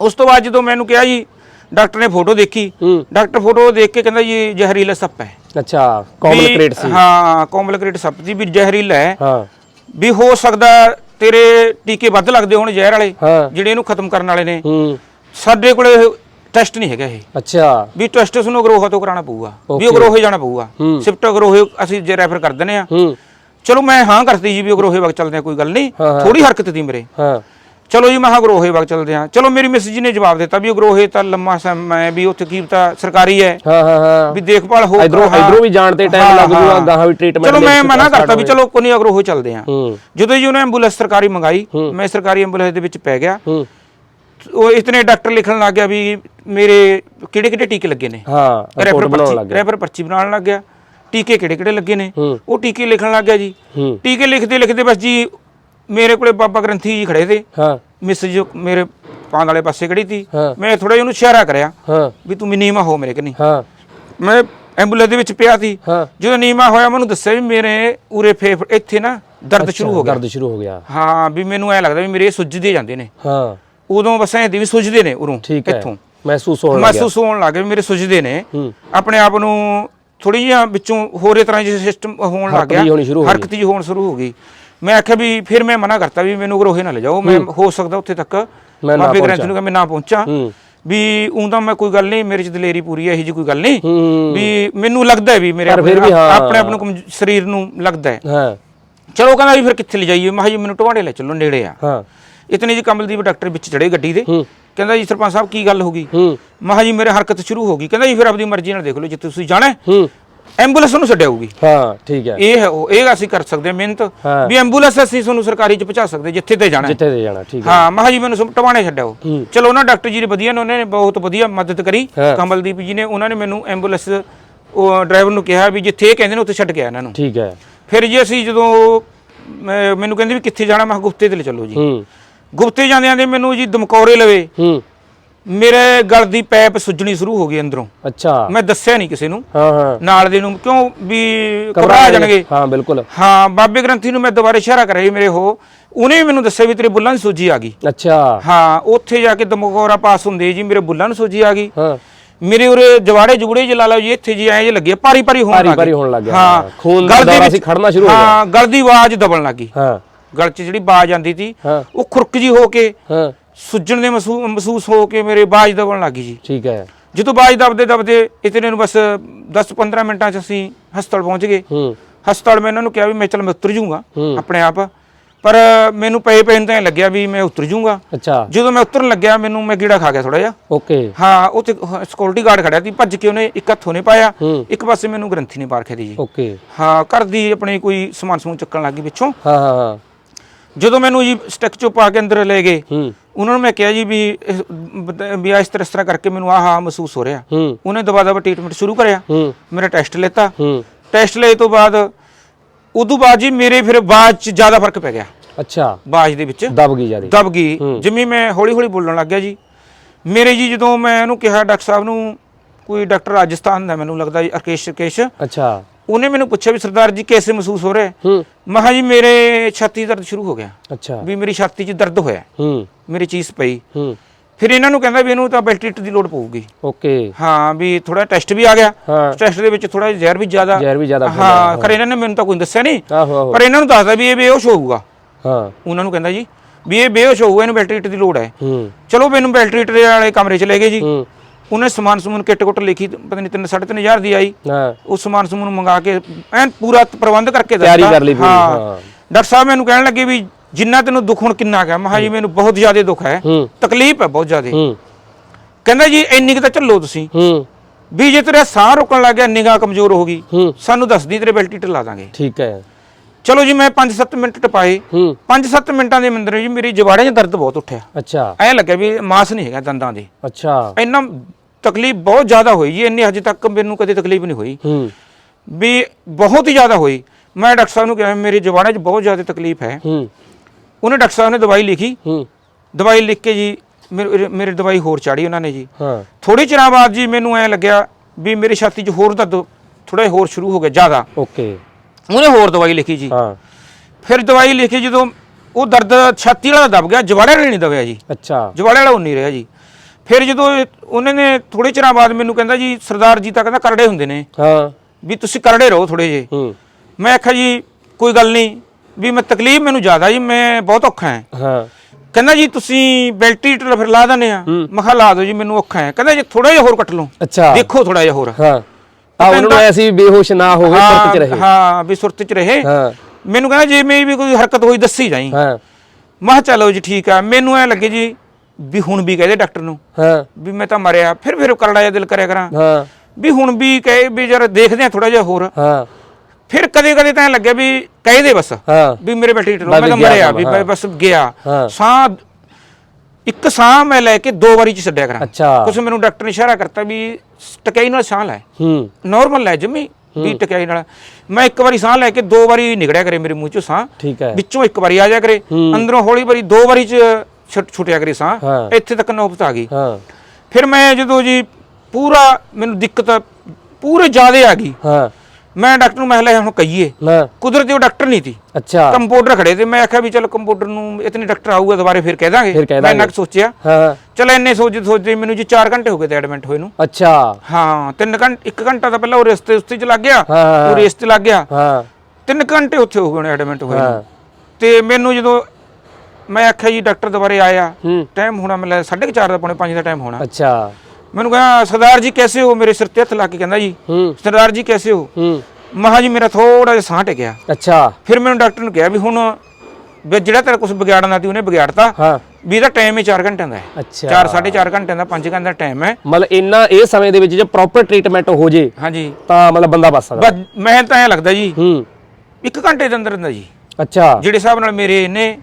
ਉਸ ਤੋਂ ਬਾਅਦ ਜਦੋਂ ਮੈਨੂੰ ਕਿਹਾ ਜੀ ਡਾਕਟਰ ਨੇ ਫੋਟੋ ਦੇਖੀ ਡਾਕਟਰ ਫੋਟੋ ਦੇਖ ਕੇ ਕਹਿੰਦਾ ਜੀ ਜ਼ਹਿਰੀਲਾ ਸੱਪ ਹੈ। ਅੱਛਾ ਕ੍ਰੇਟ ਸੀ। ਹਾਂ ਕੋਮਲਕ੍ਰੇਟ ਸੱਪ ਦੀ ਵੀ ਜ਼ਹਿਰੀਲਾ ਹੈ। ਹਾਂ। ਵੀ ਹੋ ਸਕਦਾ ਤੇਰੇ ਟੀਕੇ ਵੱਧ ਲੱਗਦੇ ਹੋਣ ਜ਼ਹਿਰ ਵਾਲੇ ਜਿਹੜੇ ਇਹਨੂੰ ਖਤਮ ਕਰਨ ਵਾਲੇ ਨੇ। ਸਾਡੇ ਕੋਲੇ ਟੈਸਟ ਨਹੀਂ ਹੈਗਾ ਇਹ। ਅੱਛਾ। ਵੀ ਟੈਸਟ ਉਸਨੂੰ ਗਰੋਹਾ ਤੋਂ ਕਰਾਉਣਾ ਪਊਗਾ। ਵੀ. ਉਹ ਗਰੋਹੇ ਜਾਣਾ ਪਊਗਾ। ਸਿਫਟ ਗਰੋਹੇ ਅਸੀਂ ਜੇ ਰੈਫਰ ਕਰ ਦਿੰਦੇ ਆ ਚਲੋ ਮੈਂ ਹਾਂ ਕਰਤੀ ਜੀ ਵੀ ਗਰੋਹੇ ਵਗ ਚੱਲਦੇ ਆ ਕੋਈ ਗੱਲ ਨਹੀਂ। ਥੋੜੀ ਹਰਕਤ ਸੀ ਮੇਰੇ। ਹਾਂ। ਚਲੋ ਜੀ ਮੈਂ ਹਾਂ ਗਰੋਹੇ ਵਗ ਚੱਲਦੇ ਆ ਚਲੋ ਮੇਰੀ ਮਿਸ ਜੀ ਨੇ ਜਵਾਬ ਦਿੱਤਾ ਵੀ ਉਹ ਗਰੋਹੇ ਤਾਂ ਲੰਮਾ ਸਮਾਂ ਵੀ ਉੱਥੇ ਕੀ ਪਤਾ ਸਰਕਾਰੀ ਹੈ। ਹਾਂ ਹਾਂ ਹਾਂ। ਵੀ ਦੇਖਭਾਲ ਹੋ ਇਧਰੋਂ। ਇਧਰੋਂ ਵੀ ਜਾਣ ਤੇ ਟਾਈਮ ਲੱਗ ਜੂਗਾ। ਗਾਹਾਂ ਵੀ ਟ੍ਰੀਟਮੈਂਟ ਚਲੋ ਮੈਂ ਮਨਾ ਕਰਤਾ ਵੀ ਚਲੋ ਕੋਈ ਨਹੀਂ ਅਗਰੋਹੇ ਚੱਲਦੇ ਆ ਜਦੋਂ ਜੀ ਉਹਨੇ ਐਂਬੂਲੈਂਸ ਸਰਕਾਰੀ ਮੰਗਾਈ ਮੈਂ ਸਰਕਾਰੀ ਐਂਬੂਲੈਂਸ ਦੇ ਵਿੱਚ ਪੈ ਗਿਆ। ਉਹ ਇਤਨੇ ਡਾਕਟਰ ਲਿਖਣ ਲੱਗ ਗਿਆ ਵੀ ਮੇਰੇ ਕਿਹੜੇ ਕਿਹੜੇ ਟੀਕੇ ਲੱਗੇ ਨੇ? ਹਾਂ ਰੈਫਰ ਰਿਪੋਰਟ ਬਣਾਉਣ ਲੱਗ ਪਰਚੀ ਗਿਆ। ਰੈਫਰ ਪਰਚੀ ਬਣਾਉਣ ਲੱਗ ਗਿਆ। ਟੀਕੇ ਕਿਹੜੇ ਕਿਹੜੇ ਲੱਗੇ ਨੇ? ਹੂੰ। ਉਹ ਟੀਕੇ ਲਿਖਣ ਲੱਗ ਗਿਆ ਜੀ। ਹੂੰ। ਟੀਕੇ ਲਿਖਦੇ ਲਿਖਦੇ ਬਸ ਜੀ ਮੇਰੇ ਕੋਲੇ ਬਾਬਾ ਗ੍ਰੰਥੀ ਜੀ ਖੜੇ ਤੇ ਹਾਂ। ਮਿਸ ਜੋ ਮੇਰੇ ਪਾਣ ਵਾਲੇ ਪਾਸੇ ਖੜੀ ਸੀ। ਹਾਂ। ਮੈਂ ਥੋੜਾ ਜਿਹਾ ਉਹਨੂੰ ਇਸ਼ਾਰਾ ਕਰਿਆ ਹਾਂ। ਵੀ ਤੂੰ ਨੀਮਾ ਹੋ ਮੇਰੇ ਕਨੀ। ਹਾਂ। ਮੈਂ ਐਂਬੂਲੈਂਸ ਦੇ ਵਿੱਚ ਪਿਆ ਸੀ। ਹਾਂ। ਜਦੋਂ ਨੀਮਾ ਹੋਇਆ ਮੈਨੂੰ ਦੱਸਿਆ ਵੀ ਮੇਰੇ ਉਰੇ ਫੇਫ ਇੱਥੇ ਨਾ ਦਰਦ ਸ਼ੁਰੂ ਹੋ ਗਿਆ। ਦਰਦ ਸ਼ੁਰੂ ਹੋ ਗਿਆ। ਹਾਂ ਵੀ ਮੈਨੂੰ ਐ ਲੱਗਦਾ ਵੀ ਮੇਰੇ ਸੁੱਜਦੇ ਜਾਂਦੇ ਨੇ। ਹਾਂ। ਉਦੋਂ ਬਸ ਐਂ ਦੀ ਵੀ ਸੁੱਜਦੇ ਨੇ ਉਰੋਂ ਠੀਕ ਹੈ। ਇੱਥੋਂ। ਮਹਿਸੂਸ ਹੋਣ ਲੱਗ ਗਿਆ ਮਹਿਸੂਸ ਹੋਣ ਲੱਗ ਮੇਰੇ ਸੁੱਜਦੇ ਨੇ। ਆਪਣੇ ਆਪ ਨੂੰ ਥੋੜੀ ਜਿਹੀ ਵਿੱਚੋਂ ਹੋਰੇ ਤਰ੍ਹਾਂ ਜਿਹੇ ਸਿਸਟਮ ਹੋਣ ਲੱਗ ਗਿਆ। ਹਰਕਤ ਜੀ ਹੋਣ ਸ਼ੁਰੂ ਹੋ ਗਈ। ਮੈਂ ਆਖਿਆ ਵੀ ਫਿਰ ਮੈਂ ਮਨਾ ਕਰਤਾ ਵੀ ਮੈਨੂੰ ਗਰੋਹੇ ਨਾ ਲੈ ਜਾਓ ਮੈਂ ਹੋ। ਸਕਦਾ ਉੱਥੇ ਤੱਕ। ਮੈਂ ਨਾ ਬਾਬੇ ਗ੍ਰੰਥ ਨੂੰ ਕਿ ਮੈਂ ਨਾ ਪਹੁੰਚਾਂ। ਵੀ ਉਂ ਤਾਂ ਮੈਂ ਕੋਈ ਗੱਲ ਨਹੀਂ ਮੇਰੇ ਚ ਦਲੇਰੀ ਪੂਰੀ ਹੈ ਇਹੀ ਜੀ ਕੋਈ ਗੱਲ ਨਹੀਂ। ਵੀ ਮੈਨੂੰ ਲੱਗਦਾ ਹੈ ਵੀ ਮੇਰੇ ਆਪਣੇ ਆਪ ਨੂੰ ਸਰੀਰ ਨੂੰ ਲੱਗਦਾ ਹੈ। ਹਾਂ। ਚਲੋ ਕਹਿੰਦਾ ਵੀ ਫਿਰ ਕਿੱਥੇ ਲੈ ਜਾਈਏ? ਮੈਂ ਜੀ ਮੈਨੂੰ ਟਵਾਂਡੇ ਲੈ ਚੱਲੋ ਨੇੜੇ ਆ। ਹਾਂ। ਇਤਨੇ ਜੀ ਕਮਲਦੀਪ ਡਾਕਟਰ ਵਿੱਚ ਚੜੇ ਗੱਡੀ ਦੇ। ਹੂੰ। ਕਹਿੰਦਾ ਜੀ ਸਰਪੰਚ ਸਾਹਿਬ ਕੀ ਗੱਲ ਹੋ ਗਈ? ਹੂੰ। ਮੈਂ ਕਿਹਾ ਜੀ ਮੇਰੇ ਹਰਕਤ ਸ਼ੁਰੂ ਹੋ ਗਈ। ਕਹਿੰਦਾ ਜੀ ਫਿਰ ਆਪਣੀ ਮਰਜ਼ੀ ਨਾਲ ਦੇਖ ਲਓ ਜਿੱਥੇ ਤੁਸੀਂ ਜਾਣਾ ਐਂਬੂਲੈਂਸ ਨੂੰ ਛੱਡਿਆਊਗੀ ਹਾਂ ਠੀਕ ਹੈ। ਇਹ ਹੈ ਉਹ ਇਹ ਅਸੀਂ ਕਰ ਸਕਦੇ ਮਿਹਨਤ। ਵੀ ਐਂਬੂਲੈਂਸ ਅਸੀਂ ਤੁਹਾਨੂੰ ਸਰਕਾਰੀ ਚ ਪਹੁੰਚਾ ਸਕਦੇ ਜਿੱਥੇ ਤੇ ਜਾਣਾ। ਜਿੱਥੇ ਤੇ ਜਾਣਾ ਠੀਕ ਹੈ। ਹਾਂ ਮਹਾ ਜੀ ਮੈਨੂੰ ਟਵਾਣੇ ਛੱਡਿਓ। ਚਲੋ ਉਹਨਾਂ ਡਾਕਟਰ ਜੀ ਨੇ ਵਧੀਆ ਨੇ ਉਹਨਾਂ ਨੇ ਬਹੁਤ ਵਧੀਆ ਮਦਦ ਕਰੀ। ਕਮਲਦੀਪ ਜੀ ਨੇ ਉਹਨਾਂ ਨੇ ਮੈਨੂੰ ਐਂਬੂਲੈਂਸ ਉਹ ਡਰਾਈਵਰ ਨੂੰ ਕਿਹਾ ਵੀ ਜਿੱਥੇ ਇਹ ਕਹਿੰਦੇ ਨੇ ਉੱਥੇ ਛੱਡ ਕੇ ਆ ਇਹਨਾਂ ਨੂੰ। ਠੀਕ ਹੈ। ਫਿਰ ਜੀ ਅਸੀਂ ਜਦੋਂ ਮੈਨੂੰ ਕਹਿੰਦੇ ਵੀ ਕਿੱਥੇ ਜਾਣਾ ਮੈਂ ਗੁਫਤੇ ਤੇ ਲੈ ਚੱਲੋ ਜੀ। ਹੂੰ ਗੁਫਤੇ ਜਾਂਦੇ ਜਾਂਦੇ ਮੈਨੂੰ ਜੀ ਦਮਕੌਰੇ ਲਵੇ। ਹੂੰ। ਮੇਰੇ ਗਲ ਦੀ ਪੈਪ ਸੁੱਜਣੀ ਸ਼ੁਰੂ ਹੋ ਗਈ ਅੰਦਰੋਂ। ਅੱਛਾ। ਮੈਂ ਦੱਸਿਆ ਨਹੀਂ ਕਿਸੇ ਨੂੰ। ਹਾਂ ਹਾਂ। ਨਾਲ ਦੇ ਨੂੰ ਕਿਉਂ ਵੀ ਘਬਰਾ ਜਾਣਗੇ? ਹਾਂ ਬਿਲਕੁਲ। ਹਾਂ ਬਾਬੇ ਗ੍ਰੰਥੀ ਨੂੰ ਮੈਂ ਦੁਬਾਰਾ ਇਸ਼ਾਰਾ ਕਰਿਆ ਜੀ ਮੇਰੇ ਹੋ ਉਹਨੇ ਮੈਨੂੰ ਦੱਸਿਆ ਵੀ ਤੇਰੇ ਬੁੱਲਾਂ ਦੀ ਸੋਜੀ ਆ ਗਈ। ਅੱਛਾ। ਹਾਂ ਉੱਥੇ ਜਾ ਕੇ ਦਮਕੌਰਾ ਪਾਸ ਹੁੰਦੇ ਜੀ ਮੇਰੇ ਬੁੱਲਾਂ ਨੂੰ ਸੋਜੀ ਆ ਗਈ। ਹਾਂ। ਮੇਰੇ ਉਰੇ ਜਵਾੜੇ ਜੁਗੜੇ ਜਿ ਲਾ ਲਓ ਜੀ ਇੱਥੇ ਜੀ ਐਂ ਜੇ ਲੱਗੇ ਭਾਰੀ ਭਾਰੀ ਹੋਣ ਲੱਗ। ਹੋਣ ਗਿਆ, ਹਾਂ। ਖੂਨ ਦਾ ਗਲ ਦੇ ਦੌਰਾ ਵਿੱਚ- ਸੀ ਖੜਨਾ ਸ਼ੁਰੂ ਹੋ ਗਿਆ। ਹਾਂ ਗਲ ਦੀ ਆਵਾਜ਼ ਦਬਣ ਲੱਗੀ ਹਾਂ। ਗਲ 'ਚ ਜਿਹੜੀ ਆਵਾਜ਼ ਆਉਂਦੀ ਸੀ ਹਾਂ। ਉਹ ਖੁਰਕ ਜੀ ਹੋ ਕੇ ਹਾਂ। ਸੁੱਜਣ ਦੇ ਮਹਿਸੂ- ਮਹਿਸੂਸ ਹੋ ਕੇ ਮੇਰੇ ਆਵਾਜ਼ ਦਬਣ ਲੱਗੀ ਜੀ। ਠੀਕ ਹੈ। ਜਦੋਂ ਆਵਾਜ਼ ਦਬਦੇ ਦਬਦੇ ਇਤਨੇ ਨੂੰ ਬਸ 10-15 ਮਿੰਟਾਂ 'ਚ ਅਸੀਂ ਹਸਪਤਾਲ ਪਹੁੰਚ ਗਏ। ਹੂੰ। ਹਸਪਤਾਲ ਮੈਂ ਇਹਨਾਂ ਨੂੰ ਕਿਹਾ ਵੀ ਮੈਂ ਚੱਲ ਮੈਂ ਉਤਰ ਜਾਊਂਗਾ ਹੂੰ। ਆਪਣੇ ਆਪ। ਪਰ ਮੈਨੂੰ ਪਏ ਪਏ ਨੂੰ ਤਾਂ ਐਂ ਲੱਗਿਆ ਵੀ ਮੈਂ ਉਤਰ ਜਾਊਂਗਾ ਅੱਛਾ। ਜਦੋਂ ਮੈਂ ਉਤਰਨ ਲੱਗਿਆ ਮੈਨੂੰ ਮੈਂ ਗੀੜਾ ਖਾ ਗਿਆ ਥੋੜਾ ਜਿਹਾ। ਓਕੇ। ਹਾਂ ਉੱਥੇ ਸਿਕਿਉਰਿਟੀ ਗਾਰਡ ਖੜਿਆ ਸੀ ਭੱਜ ਕੇ ਉਹਨੇ ਇੱਕ ਹੱਥੋਂ ਨੇ ਪਾਇਆ। ਹੂੰ। ਇੱਕ ਪਾਸੇ ਮੈਨੂੰ ਗ੍ਰੰਥੀ ਨੇ ਪਾਰ ਖਿੱਚੀ ਜੀ। ਓਕੇ। ਹਾਂ ਘਰ ਦੀ ਆਪਣੀ ਕੋਈ ਸਮਾਨ ਸਮੂਨ ਚੱਕਣ ਲੱਗੀ ਪਿੱਛੋਂ। ਹਾਂ ਹਾਂ ਹਾਂ। ਜਦੋਂ ਮੈਨੂੰ ਜੀ ਸਟੈਕ ਚੋਂ ਪਾ ਕੇ ਅੰਦਰ ਲੈ ਗਏ ਹੂੰ। ਉਹਨਾਂ ਨੂੰ ਮੈਂ ਕਿਹਾ ਜੀ ਵੀ ਇਸ- ਵੀ ਆਹ ਇਸ ਤਰ੍ਹਾਂ ਇਸ ਤਰ੍ਹਾਂ ਕਰਕੇ ਮੈਨੂੰ ਆਹ ਆਹ ਮਹਿਸੂਸ ਹੋ ਰਿਹਾ। ਹੂੰ। ਉਹਨੇ ਦਵਾ ਦਵਾ ਟ੍ਰੀਟਮੈਂਟ ਸ਼ੁਰੂ ਕਰਿਆ। ਹੂੰ। ਮੇਰਾ ਟੈਸਟ ਲੈਤਾ। ਹੂੰ। ਟੈਸਟ ਲਏ ਤੋਂ ਬਾਅਦ ਉਦੋਂ ਬਾਅਦ ਜੀ ਮੇਰੇ ਫਿਰ ਆਵਾਜ਼ 'ਚ ਜ਼ਿਆਦਾ ਫ਼ਰਕ ਪੈ ਗਿਆ। ਅੱਛਾ। ਆਵਾਜ਼ ਦੇ ਵਿੱਚ ਦਬ ਗਈ ਜਿਆਦੀ। ਦਬ ਗਈ। ਜਿਵੇਂ ਮੈਂ ਹੌਲੀ ਹੌਲੀ ਬੋਲਣ ਲੱਗ ਗਿਆ ਜੀ। ਮੇਰੇ ਜੀ ਜਦੋਂ ਮੈਂ ਉਹਨੂੰ ਕਿਹਾ ਡਾਕਟਰ ਸਾਹਿਬ ਨੂੰ ਕੋਈ ਡਾਕਟਰ ਰਾਜਸਥਾਨ ਦਾ ਮੈਨੂੰ ਲੱਗਦਾ ਜੀ ਅਰਕੇਸ਼ ਰਕੇਸ਼ ਅੱਛਾ। ਉਹਨੇ ਮੈਨੂੰ ਪੁੱਛਿਆ ਵੀ ਸਰਦਾਰ ਜੀ ਕੈਸੇ ਮਹਿਸੂਸ ਹੋ ਰਿਹਾ ਹੈ? ਮੈਂ ਕਿਹਾ ਜੀ ਮੇਰੇ ਛਾਤੀ ਦਰਦ ਸ਼ੁਰੂ ਹੋ ਗਿਆ। ਅੱਛਾ। ਵੀ ਮੇਰੀ ਛਾਤੀ 'ਚ ਦਰਦ ਹੋਇਆ ਹੂੰ। ਮੇਰੀ ਚੀਜ਼ ਪਈ। ਹੂੰ। ਫਿਰ ਇਹਨਾਂ ਨੂੰ ਕਹਿੰਦਾ ਵੀ ਇਹਨੂੰ ਤਾਂ ਵੈਂਟੀਲੇਟਰ ਦੀ ਲੋੜ ਪਊਗੀ। ਓਕੇ। ਹਾਂ ਵੀ ਥੋੜਾ ਟੈਸਟ ਵੀ ਆ ਗਿਆ। ਟੈਸਟ ਦੇ ਵਿੱਚ ਥੋੜਾ ਜ਼ਹਿਰ ਵੀ ਜ਼ਿਆਦਾ। ਜ਼ਹਿਰ ਵੀ ਜ਼ਿਆਦਾ ਹਾਂ ਪਰ ਇਹਨਾਂ ਨੇ ਮੈਨੂੰ ਤਾਂ ਕੋਈ ਦੱਸਿਆ ਨਹੀਂ। ਪਰ ਇਹਨਾਂ ਨੂੰ ਦੱਸਦਾ ਵੀ ਇਹ ਬੇਹੋਸ਼ ਹੋਊਗਾ। ਹਾਂ। ਉਹਨਾਂ ਨੂੰ ਕਹਿੰਦਾ ਜੀ ਵੀ ਇਹ ਬੇਹੋਸ਼ ਹੋਊਗਾ ਇਹਨੂੰ ਵੈਂਟੀਲੇਟਰ ਦੀ ਲੋੜ ਹੈ। ਹੂੰ। ਚਲੋ ਮੈਨੂੰ ਵੈਂਟੀਲੇਟਰ ਵਾਲੇ ਕਮਰੇ 'ਚ ਲੈ ਗਏ ਜੀ। ਹੂੰ। ਉਹਨੇ ਸਮਾਨ ਸਮੂਨ ਕਿੱਟ ਕੁੱਟ ਲਿਖੀ ਪਤਾ ਨਹੀਂ 3 ਤਿੰਨ ਹਜ਼ਾਰ ਦੀ ਆਈ। ਹਾਂ। ਉਹ ਸਮਾਨ ਸਮੂਨ ਮੰਗਾ ਕੇ ਐਨ ਪੂਰਾ ਪ੍ਰਬੰਧ ਕਰਕੇ ਤਿਆਰੀ ਦਿੱਤਾ। ਕਰ ਲਈ ਪੂਰੀ, ਹਾਂ। ਡਾਕਟਰ ਸਾਹਿਬ ਮੈਨੂੰ ਕਹਿਣ ਲੱਗੇ ਵੀ ਜਿੰਨਾ ਤੈਨੂੰ ਦੁੱਖ ਹੁਣ ਕਿੰਨਾ ਹੈ? ਮਹਾ ਜੀ ਮੈਨੂੰ ਬਹੁਤ ਜ਼ਿਆਦਾ ਦੁੱਖ ਹੈ। ਤਕਲੀਫ ਹੈ ਬਹੁਤ ਜ਼ਿਆਦਾ। ਕਹਿੰਦਾ ਜੀ ਇੰਨੀ ਕੁ ਤਾਂ ਚੱਲੋ ਤੁਸੀਂ। ਵੀ ਜੇ ਤੇਰਾ ਸਾਹ ਰੁਕਣ ਲੱਗ ਗਿਆ ਨਿਗਾਹ ਕਮਜ਼ੋਰ ਹੋ ਗਈ ਸਾਨੂੰ ਦੱਸਦੀ ਤੇਰੇ ਵੈਂਟੀਲੇਟਰ ਲਾ ਦਾਂਗੇ। ਠੀਕ ਹੈ। ਚਲੋ ਜੀ ਮੈਂ 5-7 ਮਿੰਟ ਟਪਾਏ। ਹੂੰ। 5-7 ਮਿੰਟਾਂ ਦੇ ਅੰਦਰ ਜੀ ਮੇਰੀ ਜਵਾੜਿਆਂ 'ਚ ਦਰਦ ਬਹੁਤ ਉੱਠਿਆ। ਅੱਛਾ। ਐਂ ਲੱਗਿਆ ਵੀ ਮਾਸ ਨਹੀਂ ਹੈਗਾ ਦੰਦਾਂ ਦੇ। ਅੱਛਾ। ਇੰਨਾ ਤਕਲੀਫ ਬਹੁਤ ਜ਼ਿਆਦਾ ਹੋਈ ਜੀ ਇੰਨੀ ਹਜੇ ਤੱਕ ਮੈਨੂੰ ਕਦੇ ਤਕਲੀਫ ਨਹੀਂ ਹੋਈ। ਹੂੰ। ਵੀ ਬਹੁਤ ਹੀ ਜ਼ਿਆਦਾ ਹੋਈ। ਮੈਂ ਡਾਕਟਰ ਸਾਹਿਬ ਨੂੰ ਕਿਹਾ ਮੇਰੇ ਜਵਾੜਾਂ 'ਚ ਬਹੁਤ ਜ਼ਿਆਦਾ ਤਕਲੀਫ ਹੈ। ਹੂੰ। ਉਹਨੇ ਡਾਕਟਰ ਸਾਹਿਬ ਨੇ ਦਵਾਈ ਲਿਖੀ। ਹੂੰ। ਦਵਾਈ ਲਿਖ ਕੇ ਜੀ ਮੇਰੇ ਮੇਰੇ ਦਵਾਈ ਹੋਰ ਚਾੜੀ ਉਹਨਾਂ ਨੇ ਜੀ। ਹਾਂ। ਥੋੜੇ ਚਿਰਾਂ ਬਾਅਦ ਜੀ ਮੈਨੂੰ ਐ ਲੱਗਿਆ ਵੀ ਮੇਰੀ ਛਾਤੀ 'ਚ ਹੋਰ ਦਰਦ ਥੋੜਾ ਹੋਰ ਸ਼ੁਰੂ ਹੋ ਗਿਆ ਜ਼ਿਆਦਾ। ਓਕੇ। ਉਹਨੇ ਹੋਰ ਦਵਾਈ ਲਿਖੀ ਜੀ। ਹਾਂ। ਫਿਰ ਦਵਾਈ ਲਿਖੀ ਜਦੋਂ ਉਹ ਦਰਦ ਛਾਤੀ ਵਾਲਾ ਦਬ ਗਿਆ ਜਵਾੜੇ ਵਾਲਾ ਨਹੀਂ ਦਬਿਆ ਜੀ। ਅੱਛਾ। ਜਵਾੜੇ ਵਾਲਾ ਉਹ ਨਹੀਂ ਰਿਹਾ ਜੀ। ਫਿਰ ਜਦੋਂ ਉਹਨੇ ਨੇ ਥੋੜੇ ਚਿਰਾਂ ਬਾਅਦ ਮੈਨੂੰ ਕਹਿੰਦਾ ਜੀ ਸਰਦਾਰ ਜੀ ਤਾਂ ਕਹਿੰਦਾ ਕਰੜੇ ਹੁੰਦੇ ਨੇ। ਹਾਂ। ਵੀ ਤੁਸੀਂ ਕਰੜੇ ਰਹੋ ਥੋੜੇ ਜੇ ਹੂੰ। ਮੈਂ ਆਖਿਆ ਜੀ ਕੋਈ ਗੱਲ ਨਹੀਂ। ਵੀ ਮੈਂ ਤਕਲੀਫ ਮੈਨੂੰ ਜ਼ਿਆਦਾ ਜੀ ਮੈਂ ਬਹੁਤ ਔਖਾ ਹਾਂ। ਹਾਂ। ਕਹਿੰਦਾ ਜੀ ਤੁਸੀਂ ਵੈਂਟੀਲੇਟਰ ਫਿਰ ਲਾ ਦਨੇ ਆ। ਮੈਂ ਕਿਹਾ ਲਾ ਦਿਓ ਜੀ ਮੈਨੂੰ ਔਖਾ ਹੈ। ਕਹਿੰਦਾ ਜੀ ਥੋੜਾ ਜਿਹਾ ਹੋਰ ਕੱਟ ਲਓ। ਅੱਛਾ। ਦੇਖੋ ਥੋੜਾ ਜਿਹਾ ਹੋਰ। ਹਾਂ। ਆ ਉਹਨਾਂ ਨੂੰ ਐਸੀ ਬੇਹੋਸ਼ ਨਾ ਹੋਵੇ ਸੁਰਤ ਚ ਰਹੇ। ਹਾਂ ਵੀ ਸੁਰਤ ਚ ਰਹੇ। ਹਾਂ। ਮੈਨੂੰ ਕਹਿੰਦਾ ਜੇ ਮੇਰੀ ਵੀ ਕੋਈ ਹਰਕਤ ਹੋਈ ਦੱਸੀ ਜਾਈ। ਹਾਂ। ਮੈਂ ਚਲੋ ਜੀ ਠੀਕ ਆ। ਮੈਨੂੰ ਐ ਲੱਗੇ ਜੀ ਵੀ ਹੁਣ ਵੀ ਕਹਦੇ ਡਾਕਟਰ ਨੂੰ ਹਾਂ। ਵੀ ਮੈਂ ਤਾਂ ਮਰਿਆ ਫਿਰ ਫਿਰ ਕਰੜਾ ਜਿਹਾ ਦਿਲ ਕਰਿਆ ਕਰਾਂ। ਹਾਂ। ਵੀ ਹੁਣ ਵੀ ਕਹੇ ਵੀ ਜਰਾ ਦੇਖਦੇ ਆ ਥੋੜਾ ਜਿਹਾ ਹੋਰ। ਹਾਂ। ਫਿਰ ਕਦੇ ਕਦੇ ਤਾਂ ਲੱਗਿਆ ਵੀ ਕਹਿ ਦੇ ਬਸ ਹਾਂ। ਵੀ ਮੇਰੇ ਵੈਂਟੀਲੇਟਰ ਮੈਂ ਮੈਂ ਤਾਂ ਮਰਿਆ ਵੀ। ਮੈਂ ਬਸ ਗਿਆ। ਸਾਹ ਇੱਕ ਸਾਹ ਮੈਂ ਲੈ ਕੇ ਦੋ ਵਾਰੀ ਚ ਛੱਡਿਆ ਕਰਾਂ। ਅੱਛਾ। ਕੁਛ ਮੈਨੂੰ ਡਾਕਟਰ ਨੇ ਇਸ਼ਾਰਾ ਕਰਤਾ ਵੀ ਟਕਾਈ ਨਾਲ ਸਾਹ ਲੈ। ਹੂੰ। ਨਾਰਮਲ ਲੈ ਜਮੀ ਵੀ ਟਕਾਈ ਨਾਲ। ਮੈਂ ਇੱਕ ਵਾਰੀ ਸਾਹ ਲੈ ਕੇ ਦੋ ਵਾਰੀ ਨਿਕੜਿਆ ਕਰੇ ਮੇਰੇ ਮੂੰਹ ਚੋਂ ਸਾਹ। ਠੀਕ ਹੈ। ਵਿੱਚੋਂ ਇੱਕ ਵਾਰੀ ਆ ਜਾ ਕਰੇ। ਅੰਦਰੋਂ ਹੌਲੀ ਵਾਰੀ ਦੋ ਵਾਰੀ ਚ ਛੁੱਟ ਛੁੱਟਿਆ ਕਰੇ ਹਾਂ। ਇੱਥੇ ਤੱਕ ਨੌਬਤ ਆ ਗਈ। ਹਾਂ। ਫਿਰ ਮੈਂ ਜਦੋਂ ਜੀ ਪੂਰਾ ਮੈਨੂੰ ਦਿੱਕਤ ਪੂਰੇ ਜ਼ਿਆਦੇ ਆ ਗਈ। ਹਾਂ। ਮੈਂ ਡਾਕਟਰ ਨੂੰ ਮੈਂ ਲੈ ਹੁਣ ਕਹੀਏ। ਨਾ ਕੁਦਰਤੀ ਉਹ ਡਾਕਟਰ ਨਹੀਂ ਸੀ। ਅੱਛਾ। ਕੰਪਿਊਟਰ ਖੜੇ ਤੇ ਮੈਂ ਆਖਿਆ ਵੀ ਚਲ ਕੰਪਿਊਟਰ ਨੂੰ ਇਤਨੇ ਡਾਕਟਰ ਆਊਗਾ ਦੁਬਾਰੇ ਫਿਰ ਕਹਿ ਦਾਂਗੇ। ਫਿਰ ਕਹਿ ਮੈਂ ਦਾਂਗੇ। ਸੋਚਿਆ। ਹਾਂ ਚਲ ਇੰਨੇ ਸੋਚਦੇ ਸੋਚਦੇ ਮੈਨੂੰ ਜੀ 4 ਘੰਟੇ ਹੋ ਗਏ ਤੇ ਐਡਮਿਟ ਹੋਏ ਨੂੰ। ਅੱਛਾ। ਹਾਂ 3 ਘੰਟੇ 1 ਘੰਟਾ ਤਾਂ ਪਹਿਲਾਂ ਉਹ ਰਸਤੇ ਉਸਤੇ ਚ ਲੱਗ ਗਿਆ। ਹਾਂ, ਹਾਂ, ਉਹ ਰੇਸ ਤੇ ਲੱਗ ਗਿਆ। ਹਾਂ। 3 ਘੰਟੇ ਉੱਥੇ ਹੋ ਗਏ ਐਡਮਿਟ ਹੋਏ ਹਾਂ। ਤੇ ਮੈਨੂੰ ਜਦੋਂ ਮੈਂ ਆਖਿਆ ਜੀ ਡਾਕਟਰ ਦੁਬਾਰੇ ਆਇਆ ਹੂੰ। ਟਾਈਮ ਹੋਣਾ ਮੈਨੂੰ 4:30 ਦਾ ਪੌਣੇ 5 ਦਾ ਟਾਈਮ ਹੋਣਾ। ਅੱਛਾ। ਮੈਨੂੰ ਕਹਿੰਦਾ ਸਰਦਾਰ ਜੀ ਕੈਸੇ ਹੋ? ਮੇਰੇ ਸਿਰ ਤੇ ਹੱਥ ਲਾ ਕੇ ਕਹਿੰਦਾ ਜੀ। ਹੂੰ। ਸਰਦਾਰ ਜੀ ਕੈਸੇ ਹੋ? ਹੂੰ। ਮਹਾ ਜੀ ਮੇਰਾ ਥੋੜਾ ਜਿਹਾ ਸਾਹ ਟਿਕਿਆ। ਅੱਛਾ। ਫਿਰ ਮੈਨੂੰ ਡਾਕਟਰ ਨੇ ਕਿਹਾ ਵੀ ਹੁਣ ਵੀ ਜਿਹੜਾ ਤੇਰਾ ਕੁਝ ਵਿਗਾੜਨਾ ਸੀ ਉਹਨੇ ਵਿਗਾੜਤਾ। ਹਾਂ। ਵੀ ਇਹਦਾ ਟਾਈਮ ਹੀ 4 ਘੰਟਿਆਂ ਦਾ ਹੈ। ਅੱਛਾ। 4 4.5 ਘੰਟਿਆਂ ਦਾ 5 ਘੰਟੇ ਦਾ ਟਾਈਮ ਹੈ। ਮਤਲਬ ਇੰਨਾ ਇਹ ਸਮੇਂ ਦੇ ਵਿੱਚ ਜੇ ਪ੍ਰੋਪਰ ਟ੍ਰੀਟਮੈਂਟ ਹੋ ਜੇ ਹਾਂਜੀ। ਤਾਂ ਮਤਲਬ ਬੰਦਾ ਬਚ ਸਕਦਾ। ਮੈਂ ਤਾਂ ਐ ਲੱਗਦਾ ਜੀ। ਹੂੰ। 1 ਘੰਟੇ ਦੇ ਅੰਦਰ ਅੰਦਰ ਜੀ। ਅੱਛਾ। ਜਿਹੜੇ ਹਿਸਾਬ ਨਾਲ ਮੇਰੇ ਇਹਨੇ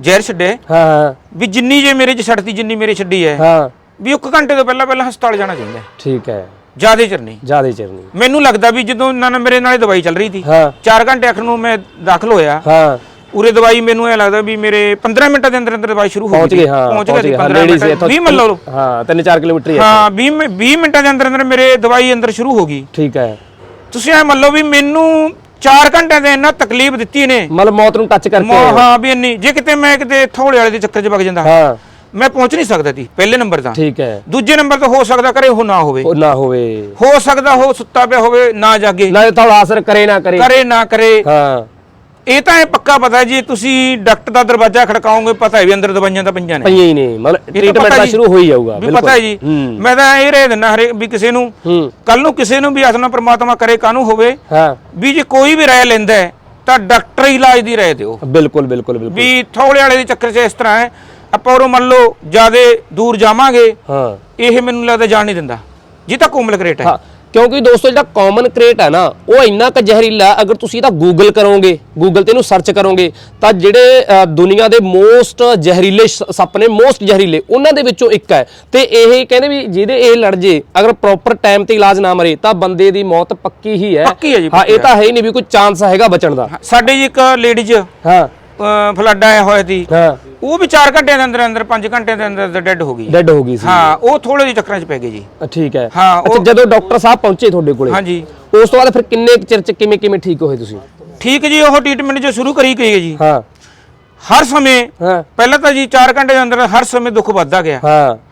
ਜ਼ਹਿਰ ਛੱਡੇ? ਹਾਂ ਹਾਂ। ਵੀ ਜਿੰਨੀ ਜੇ ਮੇਰੇ ਚ ਛੱਡਤੀ ਜਿੰਨੀ ਮੇਰੇ ਛੱਡੀ ਹੈ ਹਾਂ। ਵੀ 1 ਘੰਟੇ ਤੋਂ ਪਹਿਲਾਂ ਪਹਿਲਾਂ ਹਸਪਤਾਲ ਜਾਣਾ ਚਾਹੀਦਾ। ਠੀਕ ਹੈ ਜ਼ਿਆਦੇ ਚਿਰ ਨਹੀਂ। ਜ਼ਿਆਦਾ ਚਿਰਨੀ ਮੈਨੂੰ ਲੱਗਦਾ ਵੀ ਜਦੋਂ ਨੇ ਮੇਰੇ ਨਾਲੇ ਦਵਾਈ ਚੱਲ ਰਹੀ ਸੀ ਹਾਂ। 4 ਘੰਟੇ ਆਖਰ ਨੂੰ ਮੈਂ ਦਾਖਲ ਹੋਇਆ। ਹਾਂ। ਉਰੇ ਦਵਾਈ ਮੈਨੂੰ ਐ ਲੱਗਦਾ ਵੀ ਮੇਰੇ 15 ਮਿੰਟਾਂ ਦੇ ਅੰਦਰ ਅੰਦਰ ਦਵਾਈ ਸ਼ੁਰੂ ਹੋ ਪਹੁੰਚ ਗਈ ਗਏ ਹਾਂ ਪਹੁੰਚ ਗਏ ਸੀ ਹਾਂ 15 ladies ਮਿੰਟ ਇੱਥੋਂ 20 ਮੰਨ ਲਓ। ਹਾਂ 3-4 ਕਿਲੋਮੀਟਰ ਹੀ ਹੈ ਹਾਂ 20 ਮਿੰ- 20 ਮਿੰਟਾਂ ਦੇ ਅੰਦਰ ਅੰਦਰ ਮੇਰੇ ਦਵਾਈ ਅੰਦਰ ਸ਼ੁਰੂ ਹੋ ਗਈ। ਠੀਕ ਹੈ ਤੁਸੀਂ ਐ ਮੰਨ ਲਓ ਵੀ ਮੈਨੂੰ 4 ਘੰਟਿਆਂ ਦੇ ਇੰਨਾ ਤਕਲੀਫ ਦਿੱਤੀ ਨੇ ਮਤਲਬ ਮੌਤ ਨੂੰ ਟੱਚ ਕਰਕੇ। ਮੋ- ਹਾਂ ਵੀ ਇੰਨੀ। ਜੇ ਕਿਤੇ ਮੈਂ ਕਿਤੇ ਥੋੜੇ ਵਾਲੇ ਦੇ ਚੱਕਰ 'ਚ ਵਗ ਜਾਂਦਾ ਹਾਂ। ਮੈਂ ਪਹੁੰਚ ਨਹੀਂ ਸਕਦਾ ਸੀ ਪਹਿਲੇ ਨੰਬਰ ਤਾਂ ਠੀਕ ਹੈ। ਦੂਜੇ ਨੰਬਰ ਤੇ ਹੋ ਸਕਦਾ ਕਰੇ ਉਹ ਨਾ ਹੋਵੇ। ਉਹ ਨਾ ਹੋਵੇ। ਹੋ ਸਕਦਾ ਹੋ ਸੁੱਤਾ ਪਿਆ ਹੋਵੇ ਨਾ ਜਾਗੇ। ਨਾ ਤੁਹਾਡਾ ਅਸਰ ਕਰੇ ਨਾ ਕਰੇ। ਕਰੇ ਨਾ ਕਰੇ। ਹਾਂ। ਇਹ ਤਾਂ ਇਹ ਪੱਕਾ ਪਤਾ ਜੀ ਤੁਸੀਂ ਡਾਕਟਰ ਦਾ ਦਰਵਾਜ਼ਾ ਖੜਕਾਓਗੇ ਪਤਾ ਹੈ ਵੀ ਅੰਦਰ ਦਵਾਈਆਂ ਤਾਂ ਪਈਆਂ ਨੇ। ਪਈਆਂ ਹੀ ਨੇ ਮਤਲਬ ਟ੍ਰੀਟਮੈਂਟ ਜੀ। ਸ਼ੁਰੂ ਹੋ ਹੀ ਜਾਊਗਾ ਵੀ ਪਤਾ ਹੈ ਜੀ। ਮੈਂ ਤਾਂ ਇਹ ਰਹਿ ਦਿੰਦਾ ਹਰੇ ਵੀ ਕਿਸੇ ਨੂੰ ਕੱਲ ਨੂੰ ਕਿਸੇ ਨੂੰ ਵੀ ਆਸਨਾ ਪ੍ਰਮਾਤਮਾ ਕਰੇ ਕਾਨੂੰ ਹੋਵੇ ਹਾਂ। ਵੀ ਜੇ ਕੋਈ ਵੀ ਰਾਏ ਲੈਂਦਾ ਹੈ, ਤਾਂ ਡਾਕਟਰ ਇਲਾਜ ਦੀ ਰਾਏ ਦਿਓ। ਬਿਲਕੁਲ ਬਿਲਕੁਲ ਬਿਲਕੁਲ। ਵੀ ਥੋੜੇ ਵਾਲੇ ਦੇ ਚੱਕਰ 'ਚ ਇਸ ਤਰ੍ਹਾਂ ਹੈ ਆਪਾਂ ਉਹ ਮੰਨ ਲਓ ਜਿਆਦੇ ਦੂਰ ਜਾਵਾਂਗੇ ਹਾਂ। ਇਹ ਮੈਨੂੰ ਲੱਗਦਾ ਜਾਣ ਨਹੀਂ ਦਿੰਦਾ। ਜੀ ਤਾਂ ਕੋਮਲ ਕਰੇਟ ਹੈ। ਹਾਂ ਕਿਉਂਕਿ ਦੋਸਤੋ ਜਿਹੜਾ ਕਾਮਨ ਕ੍ਰੇਟ ਹੈ ਨਾ ਉਹ ਇੰਨਾ ਕ ਜ਼ਹਿਰੀਲਾ ਅਗਰ ਤੁਸੀਂ ਇਹਦਾ ਗੂਗਲ ਕਰੋਗੇ ਗੂਗਲ ਤੇ ਇਹਨੂੰ ਸਰਚ ਕਰੋਗੇ ਤਾਂ ਜਿਹੜੇ ਦੁਨੀਆ ਦੇ ਮੋਸਟ ਜ਼ਹਿਰੀਲੇ ਸੱਪ ਨੇ ਮੋਸਟ ਜ਼ਹਿਰੀਲੇ ਉਹਨਾਂ ਦੇ ਵਿੱਚੋਂ ਇੱਕ ਹੈ। ਤੇ ਇਹ ਕਹਿੰਦੇ ਵੀ ਜਿਹਦੇ ਇਹ ਲੜ ਜੇ ਅਗਰ ਪ੍ਰੋਪਰ ਟਾਈਮ ਤੇ ਇਲਾਜ ਨਾ ਮਰੇ ਤਾਂ ਬੰਦੇ ਦੀ ਮੌਤ ਪੱਕੀ ਹੀ ਹੈ। ਹੈ ਇਹ ਤਾਂ ਹੈ ਹੀ ਨਹੀਂ ਵੀ ਕੋਈ ਚਾਂਸ ਹੈਗਾ ਬਚਣ ਦਾ। ਸਾਡੇ ਜੀ ਇੱਕ ਲੇਡੀਜ਼ ਹਾਂ। ਫਲੱਡ ਆਇਆ ਹੋਇਆ ਸੀ। ਹਾਂ। ਉਹ ਵੀ 4 ਘੰਟਿਆਂ ਦੇ ਅੰਦਰ ਅੰਦਰ 5 ਘੰਟਿਆਂ ਦੇ ਅੰਦਰ ਡੈੱਡ ਹੋ ਗਈ। ਡੈੱਡ ਹੋ ਗਈ ਸੀ। ਹਾਂ ਉਹ ਥੋੜੇ ਜਿਹੇ ਚੱਕਰਾਂ 'ਚ ਪੈ ਗਏ ਜੀ। ਠੀਕ ਹੈ। ਹਾਂ, ਅੱਛਾ ਉਹ- ਜਦੋਂ ਡਾਕਟਰ ਸਾਹਿਬ ਪਹੁੰਚੇ ਤੁਹਾਡੇ ਕੋਲੇ ਹਾਂਜੀ। ਉਸ ਤੋਂ ਬਾਅਦ ਫਿਰ ਕਿੰਨੇ ਕੁ ਚਿਰ ਚ ਕਿਵੇਂ ਕਿਵੇਂ ਠੀਕ ਹੋਏ ਤੁਸੀਂ? ਠੀਕ ਜੀ ਉਹ ਟ੍ਰੀਟਮੈਂਟ ਜੋ ਸ਼ੁਰੂ ਕਰੀ ਗਈ ਹੈ ਜੀ। ਹਾਂ। ਹਰ ਸਮੇਂ ਹਾਂ। ਪਹਿਲਾਂ ਤਾਂ ਜੀ 4 ਘੰਟੇ ਦੇ ਅੰਦਰ ਹਰ ਸਮੇਂ ਦੁੱਖ ਵੱਧਦਾ ਗਿਆ। ਹਾਂ।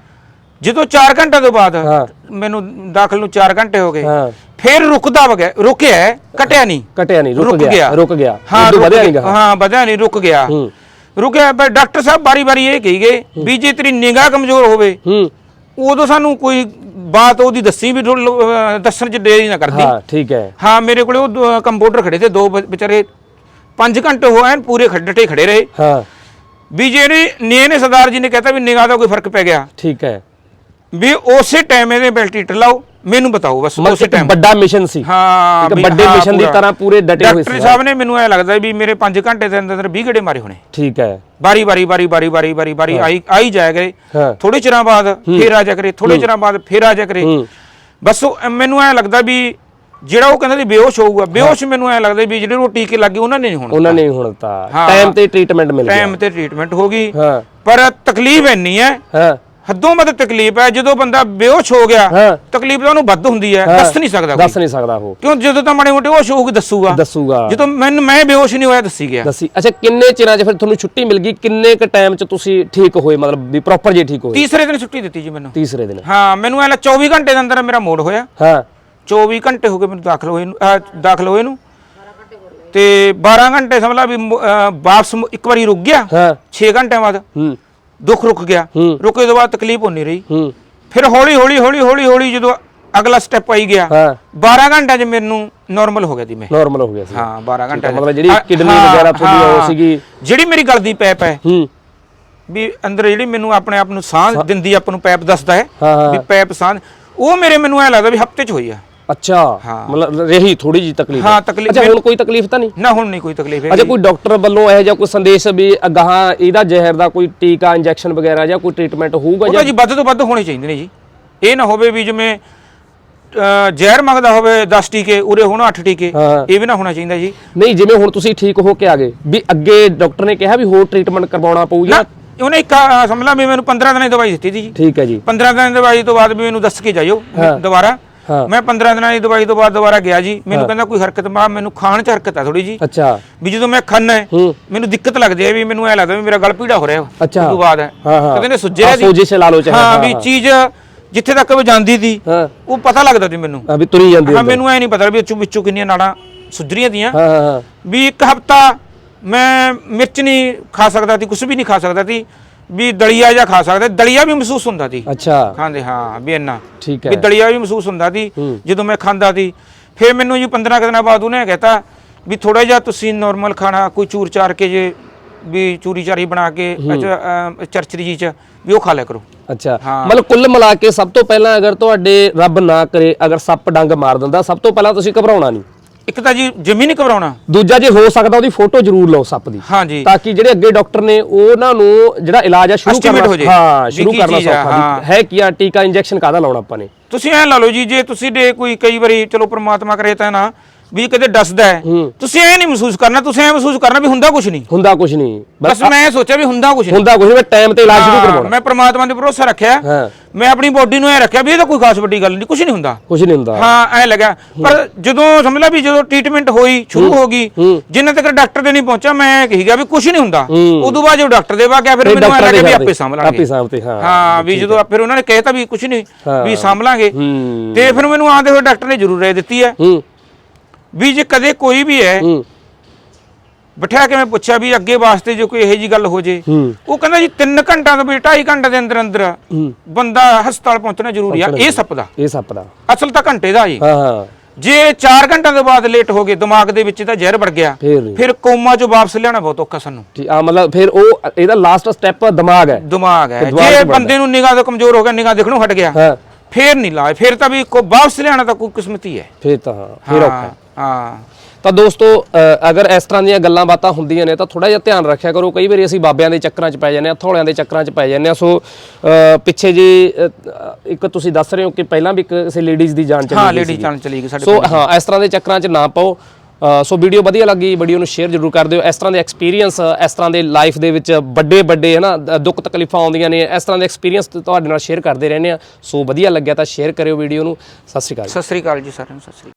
ਜਦੋਂ 4 ਘੰਟੇ ਤੋਂ ਬਾਅਦ ਹਾਂ। ਮੈਨੂੰ ਦਾਖਲ ਨੂੰ 4 ਘੰਟੇ ਹੋ ਗਏ ਹਾਂ। ਫਿਰ ਰੁਕਦਾ ਵਗਿਆ ਰੁਕਿਆ ਹੈ, ਘਟਿਆ ਨਹੀਂ। ਕਟਿਆ ਨਹੀਂ ਰੁਕ ਗਿਆ ਗਿਆ। ਰੁਕ ਗਿਆ। ਹਾਂ ਉਦੋਂ ਰੁਕ ਵਧਿਆ ਗਿਆ। ਨਹੀਂਗਾ ਹਾਂ ਵਧਿਆ ਨਹੀਂ ਰੁਕ ਗਿਆ। ਹੂੰ। ਰੁਕਿਆ ਪਰ ਡਾਕਟਰ ਸਾਹਿਬ ਬਾਰੀ ਬਾਰੀ ਇਹ ਕਹੀ ਗਏ ਵੀ ਜੇ ਤੇਰੀ ਨਿਗਾਹ ਕਮਜ਼ੋਰ ਹੋਵੇ ਹੂੰ। ਉਦੋਂ ਸਾਨੂੰ ਕੋਈ ਬਾਤ ਉਹਦੀ ਦੱਸੀ ਵੀ ਰੁਲ- ਅਹ ਦੱਸਣ ਚ ਦੇਰੀ ਨਾ ਕਰਦੀ। ਹਾਂ ਠੀਕ ਹੈ। ਹਾਂ ਮੇਰੇ ਕੋਲੇ ਉਹ ਕੰਪਿਊਟਰ ਖੜੇ ਤੇ ਦੋ ਬ- ਵਿਚਾਰੇ 5 ਘੰਟੇ ਹੋ ਐਨ ਪੂਰੇ ਖੱਡਟੇ ਖੜੇ ਰਹੇ। ਹਾਂ। ਵੀ ਜਿਹੜੇ ਨੇ ਨੇ ਸਰਦਾਰ ਜੀ ਨੇ ਕਹਤਾ ਵੀ ਨਿਗਾਹ ਦਾ ਕੋਈ ਫ਼ਰਕ ਪੈ ਗਿਆ। ਠੀਕ ਹੈ। ਵੀ ਉਸੇ ਟਾਈਮ ਇਹਦੇ ਬੈਲਟੀਟਰ ਲਾਓ। ਮੈਨੂੰ ਬਤਾਓ ਬਸ ਉਸੇ ਟਾਈਮ ਵੱਡਾ ਮਿਸ਼ਨ ਸੀ। ਹਾਂ ਇੱਕ ਵੱਡੇ ਮਿਸ਼ਨ ਦੀ। ਤਰ੍ਹਾਂ ਪੂਰੇ ਡਟੇ ਹੋਏ ਡਾਕਟਰ ਸੀ ਸਾਹਿਬ ਨੇ ਮੈਨੂੰ ਐ ਲੱਗਦਾ ਵੀ ਮੇਰੇ 5 ਘੰਟੇ ਦੇ ਅੰਦਰ ਅੰਦਰ 20 ਗੇੜੇ ਮਾਰੇ ਹੋਣੇ। ਠੀਕ ਹੈ। ਬਾਰੀ ਬਾਰੀ ਬਾਰੀ ਬਾਰੀ ਬਾਰੀ ਬਾਰੀ ਬਾਰੀ ਆਈ ਆਈ ਜਾਇਆ ਕਰੇ। ਥੋੜੇ ਚਿਰਾਂ ਬਾਅਦ ਫੇਰ ਆ ਜਾ ਕਰੇ ਥੋੜੇ ਚਿਰਾਂ ਬਾਅਦ ਫੇਰ ਆ ਜਾ ਕਰੇ। ਬਸ ਮੈਨੂੰ ਐ ਲੱਗਦਾ ਵੀ ਜਿਹੜਾ ਉਹ ਕਹਿੰਦਾ ਸੀ ਬੇਹੋਸ਼ ਹੋਊਗਾ ਬੇਹੋਸ਼ ਮੈਨੂੰ ਐ ਲੱਗਦਾ ਵੀ ਜਿਹੜੇ ਉਹ ਟੀਕੇ ਲੱਗੇ ਉਹਨਾਂ ਨੇ ਨਹੀਂ ਹੋਣਾ। ਉਹਨਾਂ ਨੇ ਹੁਣ ਤਾਂ। ਟਾਈਮ ਤੇ ਟ੍ਰੀਟਮੈਂਟ ਮਿਲ ਗਿਆ। ਟਾਈਮ ਤੇ ਟ੍ਰੀਟਮੈਂਟ ਹੋ ਗਈ। ਹਾਂ। ਪਰ ਤਕਲੀਫ ਇੰਨੀ ਹੈ ਹਾਂ। ਹੱਦੋਂ ਵੱਧ ਤਕਲੀਫ ਹੈ ਜਦੋਂ ਬੰਦਾ ਬੇਹੋਸ਼ ਹੋ ਗਿਆ ਹਾਂ। ਤਕਲੀਫ ਤਾਂ ਉਹਨੂੰ ਵੱਧ ਹੁੰਦੀ ਹੈ। ਦੱਸ ਨਹੀਂ ਸਕਦਾ ਕੋਈ। ਦੱਸ ਨਹੀਂ ਸਕਦਾ ਉਹ। ਕਿਉਂ ਜਦੋਂ ਤਾਂ ਮਾੜੇ ਮੋਟੇ ਹੋਸ਼ ਹੋਊਗੀ ਦੱਸੂਗਾ। ਦੱਸੂਗਾ। ਜਦੋਂ ਮੈਨੂੰ ਮੈਂ ਬੇਹੋਸ਼ ਨਹੀਂ ਹੋਇਆ ਦੱਸੀ ਗਿਆ। ਦੱਸੀ। ਅੱਛਾ ਕਿੰਨੇ ਚਿਰਾਂ 'ਚ ਫਿਰ ਤੁਹਾਨੂੰ ਛੁੱਟੀ ਮਿਲ ਗਈ? ਕਿੰਨੇ ਕ ਟਾਈਮ 'ਚ ਤੁਸੀਂ ਠੀਕ ਹੋਏ ਮਤਲਬ ਵੀ ਪ੍ਰੋਪਰ ਜੇ ਠੀਕ ਹੋਏ? ਤੀਸਰੇ ਦਿਨ ਛੁੱਟੀ ਦਿੱਤੀ ਜੀ ਮੈਨੂੰ। ਤੀਸਰੇ ਦਿਨ। ਹਾਂ ਮੈਨੂੰ ਐ ਲੱਗਾ 24 ਘੰਟੇ ਦੇ ਅੰਦਰ ਮੇਰਾ ਮੋੜ ਹੋਇਆ। ਹਾਂ। 24 ਘੰਟੇ ਹੋ ਗਏ ਮੈਨੂੰ ਦਾਖਲ ਹੋਏ ਨੂੰ ਅਹ, ਦਾਖਲ ਹੋਏ ਨੂੰ। ਤੇ 12 ਘੰਟੇ ਸਮਝ ਲਾ ਵੀ ਮ- ਅਹ, ਵਾਪਸ ਮ- ਇੱਕ ਵਾਰੀ ਰੁਕ ਗਿਆ। ਹਾਂ। 6 ਘੰਟਿਆਂ ਬਾਅਦ। ਹੂੰ। ਦੁੱਖ ਰੁਕ ਗਿਆ ਹੂੰ। ਰੁਕੇ ਤੋਂ ਬਾਅਦ ਤਕਲੀਫ ਹੋਣੀ ਰਹੀ ਹੂੰ ਫਿਰ ਹੌਲੀ ਹੌਲੀ ਹੌਲੀ ਹੌਲੀ ਹੌਲੀ ਜਦੋਂ ਅਗਲਾ ਸਟੈਪ ਆਈ ਗਿਆ ਹਾਂ 12 ਘੰਟਿਆਂ 'ਚ ਮੈਨੂੰ ਨਾਰਮਲ ਹੋ ਗਿਆ ਸੀ ਮੈਂ ਨਾਰਮਲ ਹੋ ਗਿਆ ਸੀ ਹਾਂ 12 ਘੰਟਿਆਂ 'ਚ। ਮਤਲਬ ਜਿਹੜੀ ਹਾਂ, kidney ਹਾਂ, ਵਗੈਰਾ ਤੁਹਾਡੀ ਉਹ ਹਾਂ। ਸੀਗੀ। ਜਿਹੜੀ ਮੇਰੀ ਗਲਦੀ ਪੈਪ ਹੈ ਹੂੰ ਵੀ ਅੰਦਰ ਜਿਹੜੀ ਮੈਨੂੰ ਆਪਣੇ ਆਪ ਨੂੰ ਸਾਹ ਦਿੰਦੀ ਆਪਾਂ ਨੂੰ ਪੈਪ ਦੱਸਦਾ ਹੈ ਹਾਂ, ਹਾਂ। ਵੀ ਪੈਪ ਸਾਹ ਉਹ ਮੇਰੇ ਮੈਨੂੰ ਐ ਲੱਗਦਾ ਵੀ ਹਫ਼ਤੇ 'ਚ ਹੋਈ ਆ ਅੱਛਾ ਹਾਂ। ਮਤਲਬ ਰਹੀ ਥੋੜੀ ਜੀ ਤਕਲੀਫ। ਹਾਂ, ਤਕਲੀਫ- ਅੱਛਾ ਹੁਣ ਕੋਈ ਤਕਲੀਫ ਤਾਂ ਨਹੀਂ? ਨਾ ਹੁਣ ਨਹੀਂ ਕੋਈ ਤਕਲੀਫ ਹੈ ਅੱਛਾ ਕੋਈ ਡਾਕਟਰ ਵੱਲੋਂ ਇਹੋ ਜਿਹਾ ਕੋਈ ਸੰਦੇਸ਼ ਵੀ ਅਗਾਹਾਂ ਇਹਦਾ ਜ਼ਹਿਰ ਦਾ ਕੋਈ ਟੀਕਾ ਇੰਜੈਕਸ਼ਨ ਵਗੈਰਾ ਜਾਂ ਕੋਈ ਟ੍ਰੀਟਮੈਂਟ ਹੋਊਗਾ ਜਾਂ ਵੱਧ ਤੋਂ ਵੱਧ ਹੋਣੇ ਚਾਹੀਦੇ ਨੇ ਜੀ। ਇਹ ਨਾ ਹੋਵੇ ਵੀ ਜਿਵੇਂ ਅਹ, ਜ਼ਹਿਰ ਮੰਗਦਾ ਹੋਵੇ 10 ਟੀਕੇ ਉਰੇ ਹੁਣ 8 ਟੀਕੇ ਹਾਂ। ਇਹ ਵੀ ਨਾ ਹੋਣਾ ਚਾਹੀਦਾ ਜੀ। ਨਹੀਂ ਜਿਵੇਂ ਹੁਣ ਤੁਸੀਂ ਠੀਕ ਹੋ ਕੇ ਆ ਗਏ ਵੀ ਅੱਗੇ ਡਾਕਟਰ ਨੇ ਕਿਹਾ ਵੀ ਹੋਰ ਟ੍ਰੀਟਮੈਂਟ ਕਰਵਾਉਣਾ ਪਊ ਨਾ ਜਾਂ ਉਹਨੇ ਇੱਕ ਅਹ, ਸਮਝ ਲਾ ਵੀ ਮੈਨੂੰ 15 ਦਿਨਾਂ ਦੀ ਦਵਾਈ ਦਿੱਤੀ ਸੀ ਜੀ। ਠੀਕ ਹੈ ਜੀ। 15 ਦਿਨਾਂ ਦੀ ਦਵਾਈ ਤੋਂ ਬਾਅਦ ਵੀ ਮੈਨੂੰ ਦੱਸ ਕੇ ਜਾਇਓ ਹਾਂ। ਦੁਬਾਰਾ। ਹਾਂ। ਮੈਂ 15 ਦਿਨਾਂ ਦੀ ਦਵਾਈ ਤੋਂ ਬਾਅਦ ਦੁਬਾਰਾ ਗਿਆ ਜੀ। ਮੈਨੂੰ ਕਹਿੰਦਾ ਕੋਈ ਹਰਕਤ ਮਾ ਮੈਨੂੰ ਖਾਣ ਚ ਹਰਕਤ ਆ ਥੋੜੀ ਜੀ। ਅੱਛਾ। ਵੀ ਜਦੋਂ ਮੈਂ ਖਾਣਾ ਹੈ ਹੂੰ। ਮੈਨੂੰ ਦਿੱਕਤ ਲੱਗਦੀ ਹੈ ਵੀ ਮੈਨੂੰ ਐ ਲੱਗਦਾ ਵੀ ਮੇਰਾ ਗਲ ਪੀੜਾ ਹੋ ਰਿਹਾ ਅੱਛਾ। ਉਸ ਤੋਂ ਬਾਅਦ ਹੈ। ਹਾਂ ਹਾਂ। ਕਹਿੰਦੇ ਨੇ ਸੁੱਜਿਆ ਹਾਂ, ਦੀ ਸੋਜਿਸ਼ ਲਾ ਲਓ ਚਾਹੇ। ਹਾਂ ਵੀ ਚੀਜ਼ ਜਿੱਥੇ ਤੱਕ ਉਹ ਜਾਂਦੀ ਸੀ ਹਾਂ। ਉਹ ਪਤਾ ਲੱਗਦਾ ਸੀ ਮੈਨੂੰ। ਹਾਂ ਵੀ ਤੁਰੀ ਜਾਂਦੀ ਹਾਂ ਅੰਦਰ। ਮੈਨੂੰ ਐ ਨਹੀਂ ਪਤਾ ਵੀ ਵਿੱਚੋਂ ਵਿੱਚੋਂ ਕਿੰਨੀਆਂ ਨਾੜਾਂ ਸੁਧਰੀਆਂ ਦੀਆਂ ਹਾਂ ਹਾਂ ਹਾਂ। ਵੀ ਇੱਕ ਹਫਤਾ ਮੈਂ ਮਿਰਚ ਨਹੀਂ ਖਾ ਸਕਦਾ ਸੀ ਕੁਝ ਵੀ ਨਹੀਂ ਖਾ ਸਕਦਾ ਸੀ। ਵੀ ਦਲੀਆ ਜਾਂ ਖਾ ਸਕਦਾ ਦਲੀਆ ਵੀ ਮਹਿਸੂਸ ਹੁੰਦਾ ਸੀ। ਅੱਛਾ। ਖਾਂਦੇ ਹਾਂ ਵੀ ਇੰਨਾ। ਠੀਕ ਵੀ ਹੈ। ਦਲੀਆ ਵੀ ਮਹਿਸੂਸ ਹੁੰਦਾ ਸੀ। ਜਦੋਂ ਮੈਂ ਖਾਂਦਾ ਸੀ। ਫਿਰ ਮੈਨੂੰ ਜੀ 15 ਕੁ ਦਿਨਾਂ ਬਾਅਦ ਉਹਨੇ ਕਹਿਤਾ ਵੀ ਥੋੜਾ ਜਿਹਾ ਤੁਸੀਂ ਨਾਰਮਲ ਖਾਣਾ ਕੋਈ ਚੂਰ ਚਾਰ ਕੇ ਜੇ ਵੀ ਚੂਰੀ ਚਾਰੀ ਬਣਾ ਕੇ ਚਰਚਰੀ ਜੀ ਚ ਵੀ ਉਹ ਖਾ ਲਿਆ ਕਰੋ। ਅੱਛਾ। ਮਤਲਬ ਕੁੱਲ ਮਿਲਾ ਕੇ ਸਭ ਤੋਂ ਪਹਿਲਾਂ ਅਗਰ ਤੁਹਾਡੇ ਰੱਬ ਨਾ ਕਰੇ ਅਗਰ ਸੱਪ ਡੰਗ ਮਾਰ ਦਿੰਦਾ ਸਭ ਤੋਂ ਪਹਿਲਾਂ ਤੁਸੀਂ ਘਬਰਾਉਣਾ ਨਹੀਂ। ਇੱਕ ਤਾਂ ਜੀ ਜਮੀ ਨਹੀਂ ਘਬਰਾਉਣਾ ਦੂਜਾ ਜੇ ਹੋ ਸਕਦਾ ਉਹਦੀ ਫੋਟੋ ਜ਼ਰੂਰ ਲਓ ਸੱਪ ਦੀ। ਹਾਂਜੀ। ਤਾਂ ਕਿ ਜਿਹੜੇ ਅੱਗੇ ਡਾਕਟਰ ਨੇ ਉਹਨਾਂ ਨੂੰ ਜਿਹੜਾ ਇਲਾਜ ਆ ਸ਼ੁਰੂ Estimate ਹੋ ਜੇ। ਹਾਂ ਵੀ ਸ਼ੁਰੂ ਕੀ ਕਰਨਾ ਚੀਜ਼ ਆ, ਸੌਖਾ ਹਾਂ। ਵੀ ਹੈ ਕੀ ਆ ਟੀਕਾ ਇੰਜੈਕਸ਼ਨ ਕਾਹਦਾ ਲਾਉਣਾ ਆਪਾਂ ਨੇ? ਤੁਸੀਂ ਐ ਲਾ ਲਓ ਜੀ ਜੇ ਤੁਸੀਂ ਦੇ ਕੋਈ ਕਈ ਵਾਰੀ ਚਲੋ ਪ੍ਰਮਾਤਮਾ ਕਰੇ ਤਾਂ ਨਾ ਵੀ ਕਦੇ ਡਸਦਾ ਹੈ। ਤੁਸੀਂ ਐ ਨਹੀਂ ਮਹਿਸੂਸ ਕਰਨਾ ਤੁਸੀਂ ਐ ਮਹਿਸੂਸ ਕਰਨਾ ਵੀ ਹੁੰਦਾ ਕੁਝ ਨਹੀਂ। ਹੁੰਦਾ ਕੁਝ ਨਹੀਂ। ਬਸ ਬਸ ਮੈਂ ਇਹ ਸੋਚਿਆ ਵੀ ਹੁੰਦਾ ਕੁਝ ਨਹੀਂ। ਹੁੰਦਾ ਕੁਝ ਨਹੀਂ ਟਾਈਮ ਤੇ ਇਲਾਜ ਸ਼ੁਰੂ ਹਾਂ, ਕਰਵਾਉਣਾ। ਮੈਂ ਪ੍ਰਮਾਤਮਾ ਤੇ ਭਰੋਸਾ ਰੱਖਿਆ। ਹਾਂ। ਮੈਂ ਆਪਣੀ ਬੋਡੀ ਨੂੰ ਐ ਰੱਖਿਆ ਵੀ ਇਹ ਤਾਂ ਕੋਈ ਖਾਸ ਵੱਡੀ ਗੱਲ ਨਹੀਂ ਕੁਝ ਨਹੀਂ ਹੁੰਦਾ। ਕੁਝ ਨਹੀਂ ਹੁੰਦਾ। ਹਾਂ ਐ ਲੱਗਾ ਪਰ ਜਦੋਂ ਸਮਝ ਲਾ ਵੀ ਜਦੋਂ ਟ੍ਰੀਟਮੈਂਟ ਹੋਈ ਸ਼ੁਰੂ ਹੋ। ਗਈ ਜਿੰਨਾ ਤੱਕ ਡਾਕਟਰ ਦੇ ਨਹੀਂ ਪਹੁੰਚਾ ਮੈਂ ਕਹੀਗਾ ਵੀ ਕੁਝ ਨਹੀਂ ਹੁੰਦਾ। ਉਦੋਂ ਬਾਅਦ ਜਦੋਂ ਡਾਕਟਰ ਦੇ ਵਾ ਗਿਆ ਫਿਰ ਫਿਰ ਮੈਨੂੰ ਐ ਡਾਕਟਰ ਲੱਗਾ ਦੇ ਵੀ ਆਪੇ ਸਾਂਭ ਲਾਂਗੇ। ਆਪੇ ਸਾਂਭਤੇ, ਹਾਂ। ਹਾਂ ਵੀ ਜਦੋਂ ਫਿਰ ਉਹਨਾਂ ਨੇ ਕਹਿਤਾ ਵੀ ਕੁਝ ਨਹੀਂ ਵੀ ਸਾਂਭ ਲਾਂਗੇ। ਹੂੰ। ਤੇ ਫਿਰ ਮੈਨੂੰ ਆਂਦੇ ਹੋਏ ਡਾਕਟਰ ਨੇ ਜ਼ਰੂਰ ਰਾਏ ਦਿੱਤੀ ਹੈ। ਹੂੰ। ਵੀ ਜੇ ਕਦੇ ਕੋਈ ਵੀ ਹੈ ਹੂੰ। ਬਿਠਾ ਕੇ ਮੈਂ ਪੁੱਛਿਆ ਵੀ ਅੱਗੇ ਵਾਸਤੇ ਜੇ ਕੋਈ ਇਹੋ ਜੀ ਗੱਲ ਹੋ ਜੇ ਹੂੰ। ਉਹ ਕਹਿੰਦਾ ਜੀ 3 ਘੰਟਾ ਤੋਂ ਵੀ 2.5 ਘੰਟੇ ਦੇ ਅੰਦਰ ਅੰਦਰ ਹੂੰ। ਬੰਦਾ ਹਸਪਤਾਲ ਪਹੁੰਚਣਾ ਜ਼ਰੂਰੀ ਆ ਇਹ ਸੱਪ ਦਾ। ਇਹ ਸੱਪ ਦਾ। ਅਸਲ ਤਾਂ ਘੰਟੇ ਦਾ ਜੀ ਹਾਂ ਹਾਂ। ਜੇ 4 ਘੰਟਿਆਂ ਤੋਂ ਬਾਅਦ ਲੇਟ ਹੋ ਗਏ ਦਿਮਾਗ ਦੇ ਵਿੱਚ ਤਾਂ ਜ਼ਹਿਰ ਵੜ ਗਿਆ ਫੇਰ ਫਿਰ ਕੋਮਾ ਚੋਂ ਵਾਪਸ ਲਿਆਉਣਾ ਬਹੁਤ ਔਖਾ ਸਾਨੂੰ। ਠੀਕ ਆ ਮਤਲਬ ਫਿਰ ਉਹ ਇਹਦਾ ਲਾਸਟ ਸਟੈਪ ਦਿਮਾਗ ਹੈ। ਦਿਮਾਗ ਹੈ। ਜੇ ਤੋਂ ਬੰਦੇ ਨੂੰ ਨਿਗਾਹ ਤੋਂ ਕਮਜ਼ੋਰ ਹੋ ਗਿਆ ਨਿਗਾਹ ਦੇਖਣੋਂ ਹਟ ਗਿਆ। ਹਾਂ। ਫੇਰ ਨਹੀਂ ਲਾਏ ਫੇਰ ਤਾਂ ਵੀ ਕੋ ਵਾਪਸ ਲਿਆਉਣਾ ਤਾਂ ਕੋਈ ਕਿਸਮਤੀ ਹੈ। ਫਿਰ ਤਾਂ ਹਾਂ ਫਿਰ ਔਖਾ ਹੈ। ਹਾਂ ਹਾਂ। ਤਾਂ ਦੋਸਤੋ ਅ, ਅਗਰ ਇਸ ਤਰ੍ਹਾਂ ਦੀਆਂ ਗੱਲਾਂ ਬਾਤਾਂ ਹੁੰਦੀਆਂ ਨੇ ਤਾਂ ਥੋੜਾ ਜਿਹਾ ਧਿਆਨ ਰੱਖਿਆ ਕਰੋ। ਕਈ ਵਾਰੀ ਅਸੀਂ ਬਾਬਿਆਂ ਦੇ ਚੱਕਰਾਂ 'ਚ ਪੈ ਜਾਂਦੇ ਆ ਥੋੜਿਆਂ ਦੇ ਚੱਕਰਾਂ 'ਚ ਪੈ ਜਾਂਦੇ ਆ ਸੋ ਅ, ਪਿੱਛੇ ਜੀ ਅ, ਇੱਕ ਤੁਸੀਂ ਦੱਸ ਰਹੇ ਹੋ ਕਿ ਪਹਿਲਾਂ ਵੀ ਇੱਕ ਕਿਸੇ ਲੇਡੀਜ਼ ਦੀ ਜਾਨ ਚਲੀ ਹਾਂ ਗਈ ਲੇਡੀ ਸੀਗੀ। ਚਲ ਚਲੀ ਗਈ ਸਾਡੇ ਸੋ ਹਾਂ ਇਸ ਤਰ੍ਹਾਂ ਦੇ ਚੱਕਰਾਂ 'ਚ ਨਾ ਪਾਓ। ਸੋ ਵੀਡੀਓ ਵਧੀਆ ਲੱਗੀ, ਵੀਡੀਓ ਨੂੰ ਸ਼ੇਅਰ ਜ਼ਰੂਰ ਕਰ ਦਿਓ। ਇਸ ਤਰ੍ਹਾਂ ਦੇ ਐਕਸਪੀਰੀਅੰਸ ਇਸ ਤਰ੍ਹਾਂ ਦੇ ਲਾਈਫ ਦੇ ਵਿੱਚ ਵੱਡੇ ਵੱਡੇ ਹੈ ਨਾ ਦੁੱਖ ਤਕਲੀਫਾਂ ਆਉਂਦੀਆਂ ਨੇ, ਇਸ ਤਰ੍ਹਾਂ ਦੇ ਐਕਸਪੀਰੀਅੰਸ ਤੁਹਾਡੇ ਨਾਲ ਸ਼ੇਅਰ ਕਰਦੇ ਰਹਿੰਦੇ ਆ ਸੋ ਵਧੀਆ ਲੱਗਿਆ ਤਾਂ ਸ਼ੇਅਰ ਕਰਿਓ ਵੀਡੀਓ ਨੂੰ। ਸਤਿ ਸ਼੍ਰੀ ਅਕਾਲ ਸਤਿ ਸ੍ਰੀ ਅਕਾਲ ਜੀ ਸਾਰਿਆਂ ਨੂੰ, ਸਤਿ ਸ੍ਰੀ ਅਕਾਲ।